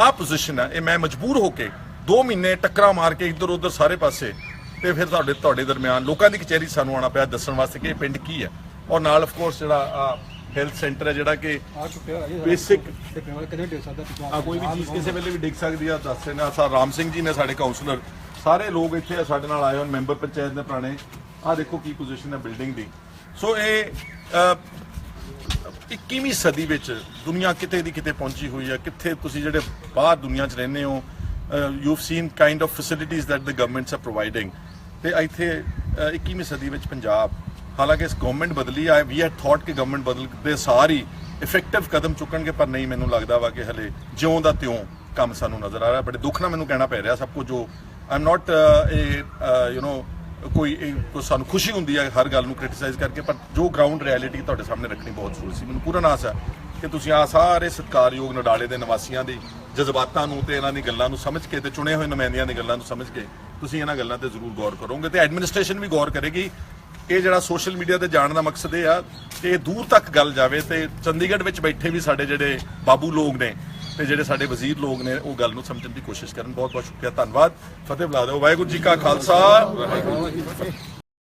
ਆਹ ਪੋਜੀਸ਼ਨ ਹੈ ਇਹ ਮੈਂ ਮਜਬੂਰ ਹੋ ਕੇ 2 ਮਹੀਨੇ ਟੱਕਰਾਂ ਮਾਰ ਕੇ ਇੱਧਰ ਉੱਧਰ ਸਾਰੇ ਪਾਸੇ ਤੇ ਫਿਰ ਤੁਹਾਡੇ ਤੁਹਾਡੇ ਦਰਮਿਆਨ ਲੋਕਾਂ ਦੀ ਕਚਹਿਰੀ ਸਾਨੂੰ ਆਉਣਾ ਪਿਆ ਦੱਸਣ ਵਾਸਤੇ ਕਿ ਇਹ ਪਿੰਡ ਕੀ ਹੈ। ਔਰ ਨਾਲ ਆਫ ਕੋਰਸ ਜਿਹੜਾ ਹੈਲਥ ਸੈਂਟਰ ਹੈ ਜਿਹੜਾ ਕਿ ਆ ਸਕਦਾ ਆ ਕੋਈ ਵੀ ਚੀਜ਼ ਕਿਸੇ ਵੇਲੇ ਵੀ ਡਿੱਗ ਸਕਦੀ ਆ ਦੱਸ ਰਹੇ ਨੇ। ਸਰ ਰਾਮ ਸਿੰਘ ਜੀ ਨੇ ਸਾਡੇ ਕਾਉਂਸਲਰ ਸਾਰੇ ਲੋਕ ਇੱਥੇ ਆ ਸਾਡੇ ਨਾਲ ਆਏ ਹੋਣ ਮੈਂਬਰ ਪੰਚਾਇਤ ਦੇ ਪੁਰਾਣੇ। ਆ ਦੇਖੋ ਕੀ ਪੋਜੀਸ਼ਨ ਹੈ ਬਿਲਡਿੰਗ ਦੀ। ਸੋ ਇਹ 21ਵੀਂ ਸਦੀ ਵਿੱਚ ਦੁਨੀਆ ਕਿਤੇ ਦੀ ਕਿਤੇ ਪਹੁੰਚੀ ਹੋਈ ਹੈ ਕਿੱਥੇ ਤੁਸੀਂ ਜਿਹੜੇ ਬਾਹਰ ਦੁਨੀਆ 'ਚ ਰਹਿੰਦੇ ਹੋ you seen kind of facilities that the governments are providing ਤੇ ਇੱਥੇ ਅਹ, 21ਵੀਂ ਸਦੀ ਵਿੱਚ ਪੰਜਾਬ ਹਾਲਾਂਕਿ ਇਸ ਗਵਰਨਮੈਂਟ ਬਦਲੀ ਆ ਵੀ ਹੈਡ ਥਾਟ ਕਿ ਗਵਰਨਮੈਂਟ ਬਦਲਦੇ ਸਾਰੀ ਇਫੈਕਟਿਵ ਕਦਮ ਚੁੱਕਣਗੇ ਪਰ ਨਹੀਂ ਮੈਨੂੰ ਲੱਗਦਾ ਵਾ ਕਿ ਹਲੇ ਜਿਉਂ ਦਾ ਤਿਉਂ ਕੰਮ ਸਾਨੂੰ ਨਜ਼ਰ ਆ ਰਿਹਾ ਬੜੇ ਦੁੱਖ ਨਾਲ ਮੈਨੂੰ ਕਹਿਣਾ ਪੈ ਰਿਹਾ ਸਭ ਕੁਝ ਜੋ I am not A you know ਕੋਈ ਇਹ- ਸਾਨੂੰ ਖੁਸ਼ੀ ਹੁੰਦੀ ਹੈ ਹਰ ਗੱਲ ਨੂੰ ਕ੍ਰਿਟਿਸਾਈਜ਼ ਕਰਕੇ, ਪਰ ਜੋ ਗਰਾਊਂਡ ਰਿਐਲਿਟੀ ਤੁਹਾਡੇ ਸਾਹਮਣੇ ਰੱਖਣੀ ਬਹੁਤ ਜ਼ਰੂਰੀ ਸੀ। ਮੈਨੂੰ ਪੂਰਨ ਆਸ ਹੈ ਕਿ ਤੁਸੀਂ ਆ ਸਾਰੇ ਸਤਿਕਾਰਯੋਗ ਨਡਾਲੇ ਦੇ ਨਿਵਾਸੀਆਂ ਦੀ ਜਜ਼ਬਾਤਾਂ ਨੂੰ ਤੇ ਇਹਨਾਂ ਦੀ ਗੱਲਾਂ ਨੂੰ ਸਮਝ ਕੇ ਤੇ ਚੁਣੇ ਹੋਏ ਨੁਮਾਇੰਦਿਆਂ ਦੀ ਗੱਲਾਂ ਨੂੰ ਸਮਝ ਕੇ ਤੁਸੀਂ ਇਹਨਾਂ ਗੱਲਾਂ ਤੇ ਜ਼ਰੂਰ ਗੌਰ ਕਰੋਗੇ ਤੇ ਐਡਮਿਨਿਸਟ੍ਰੇਸ਼ਨ ਵੀ ਗੌਰ ਕਰੇਗੀ। ਇਹ ਜਿਹੜਾ ਸੋਸ਼ਲ ਮੀਡੀਆ ਤੇ ਜਾਣ ਦਾ ਮਕਸਦ ਇਹ ਆ ਕਿ ਇਹ ਦੂਰ ਤੱਕ ਗੱਲ ਜਾਵੇ ਤੇ ਚੰਡੀਗੜ੍ਹ ਵਿੱਚ ਬੈਠੇ ਵੀ ਸਾਡੇ ਜਿਹੜੇ ਬਾਬੂ ਲੋਕ ਨੇ ਤੇ ਜਿਹੜੇ ਸਾਡੇ ਵਜ਼ੀਰ ਲੋਕ ਨੇ, ਉਹ ਗੱਲ ਨੂੰ ਸਮਝਣ ਦੀ ਕੋਸ਼ਿਸ਼ ਕਰਨ। ਬਹੁਤ ਬਹੁਤ ਸ਼ੁਕਰੀਆ, ਧੰਨਵਾਦ। ਫਤਿਹ ਬੁਲਾ ਦਿਓ ਵਾਹਿਗੁਰੂ ਜੀ ਕਾ ਖਾਲਸਾ। ਵਾਹਿਗੁਰੂ ਜੀ ਕੀ ਫਤਿਹ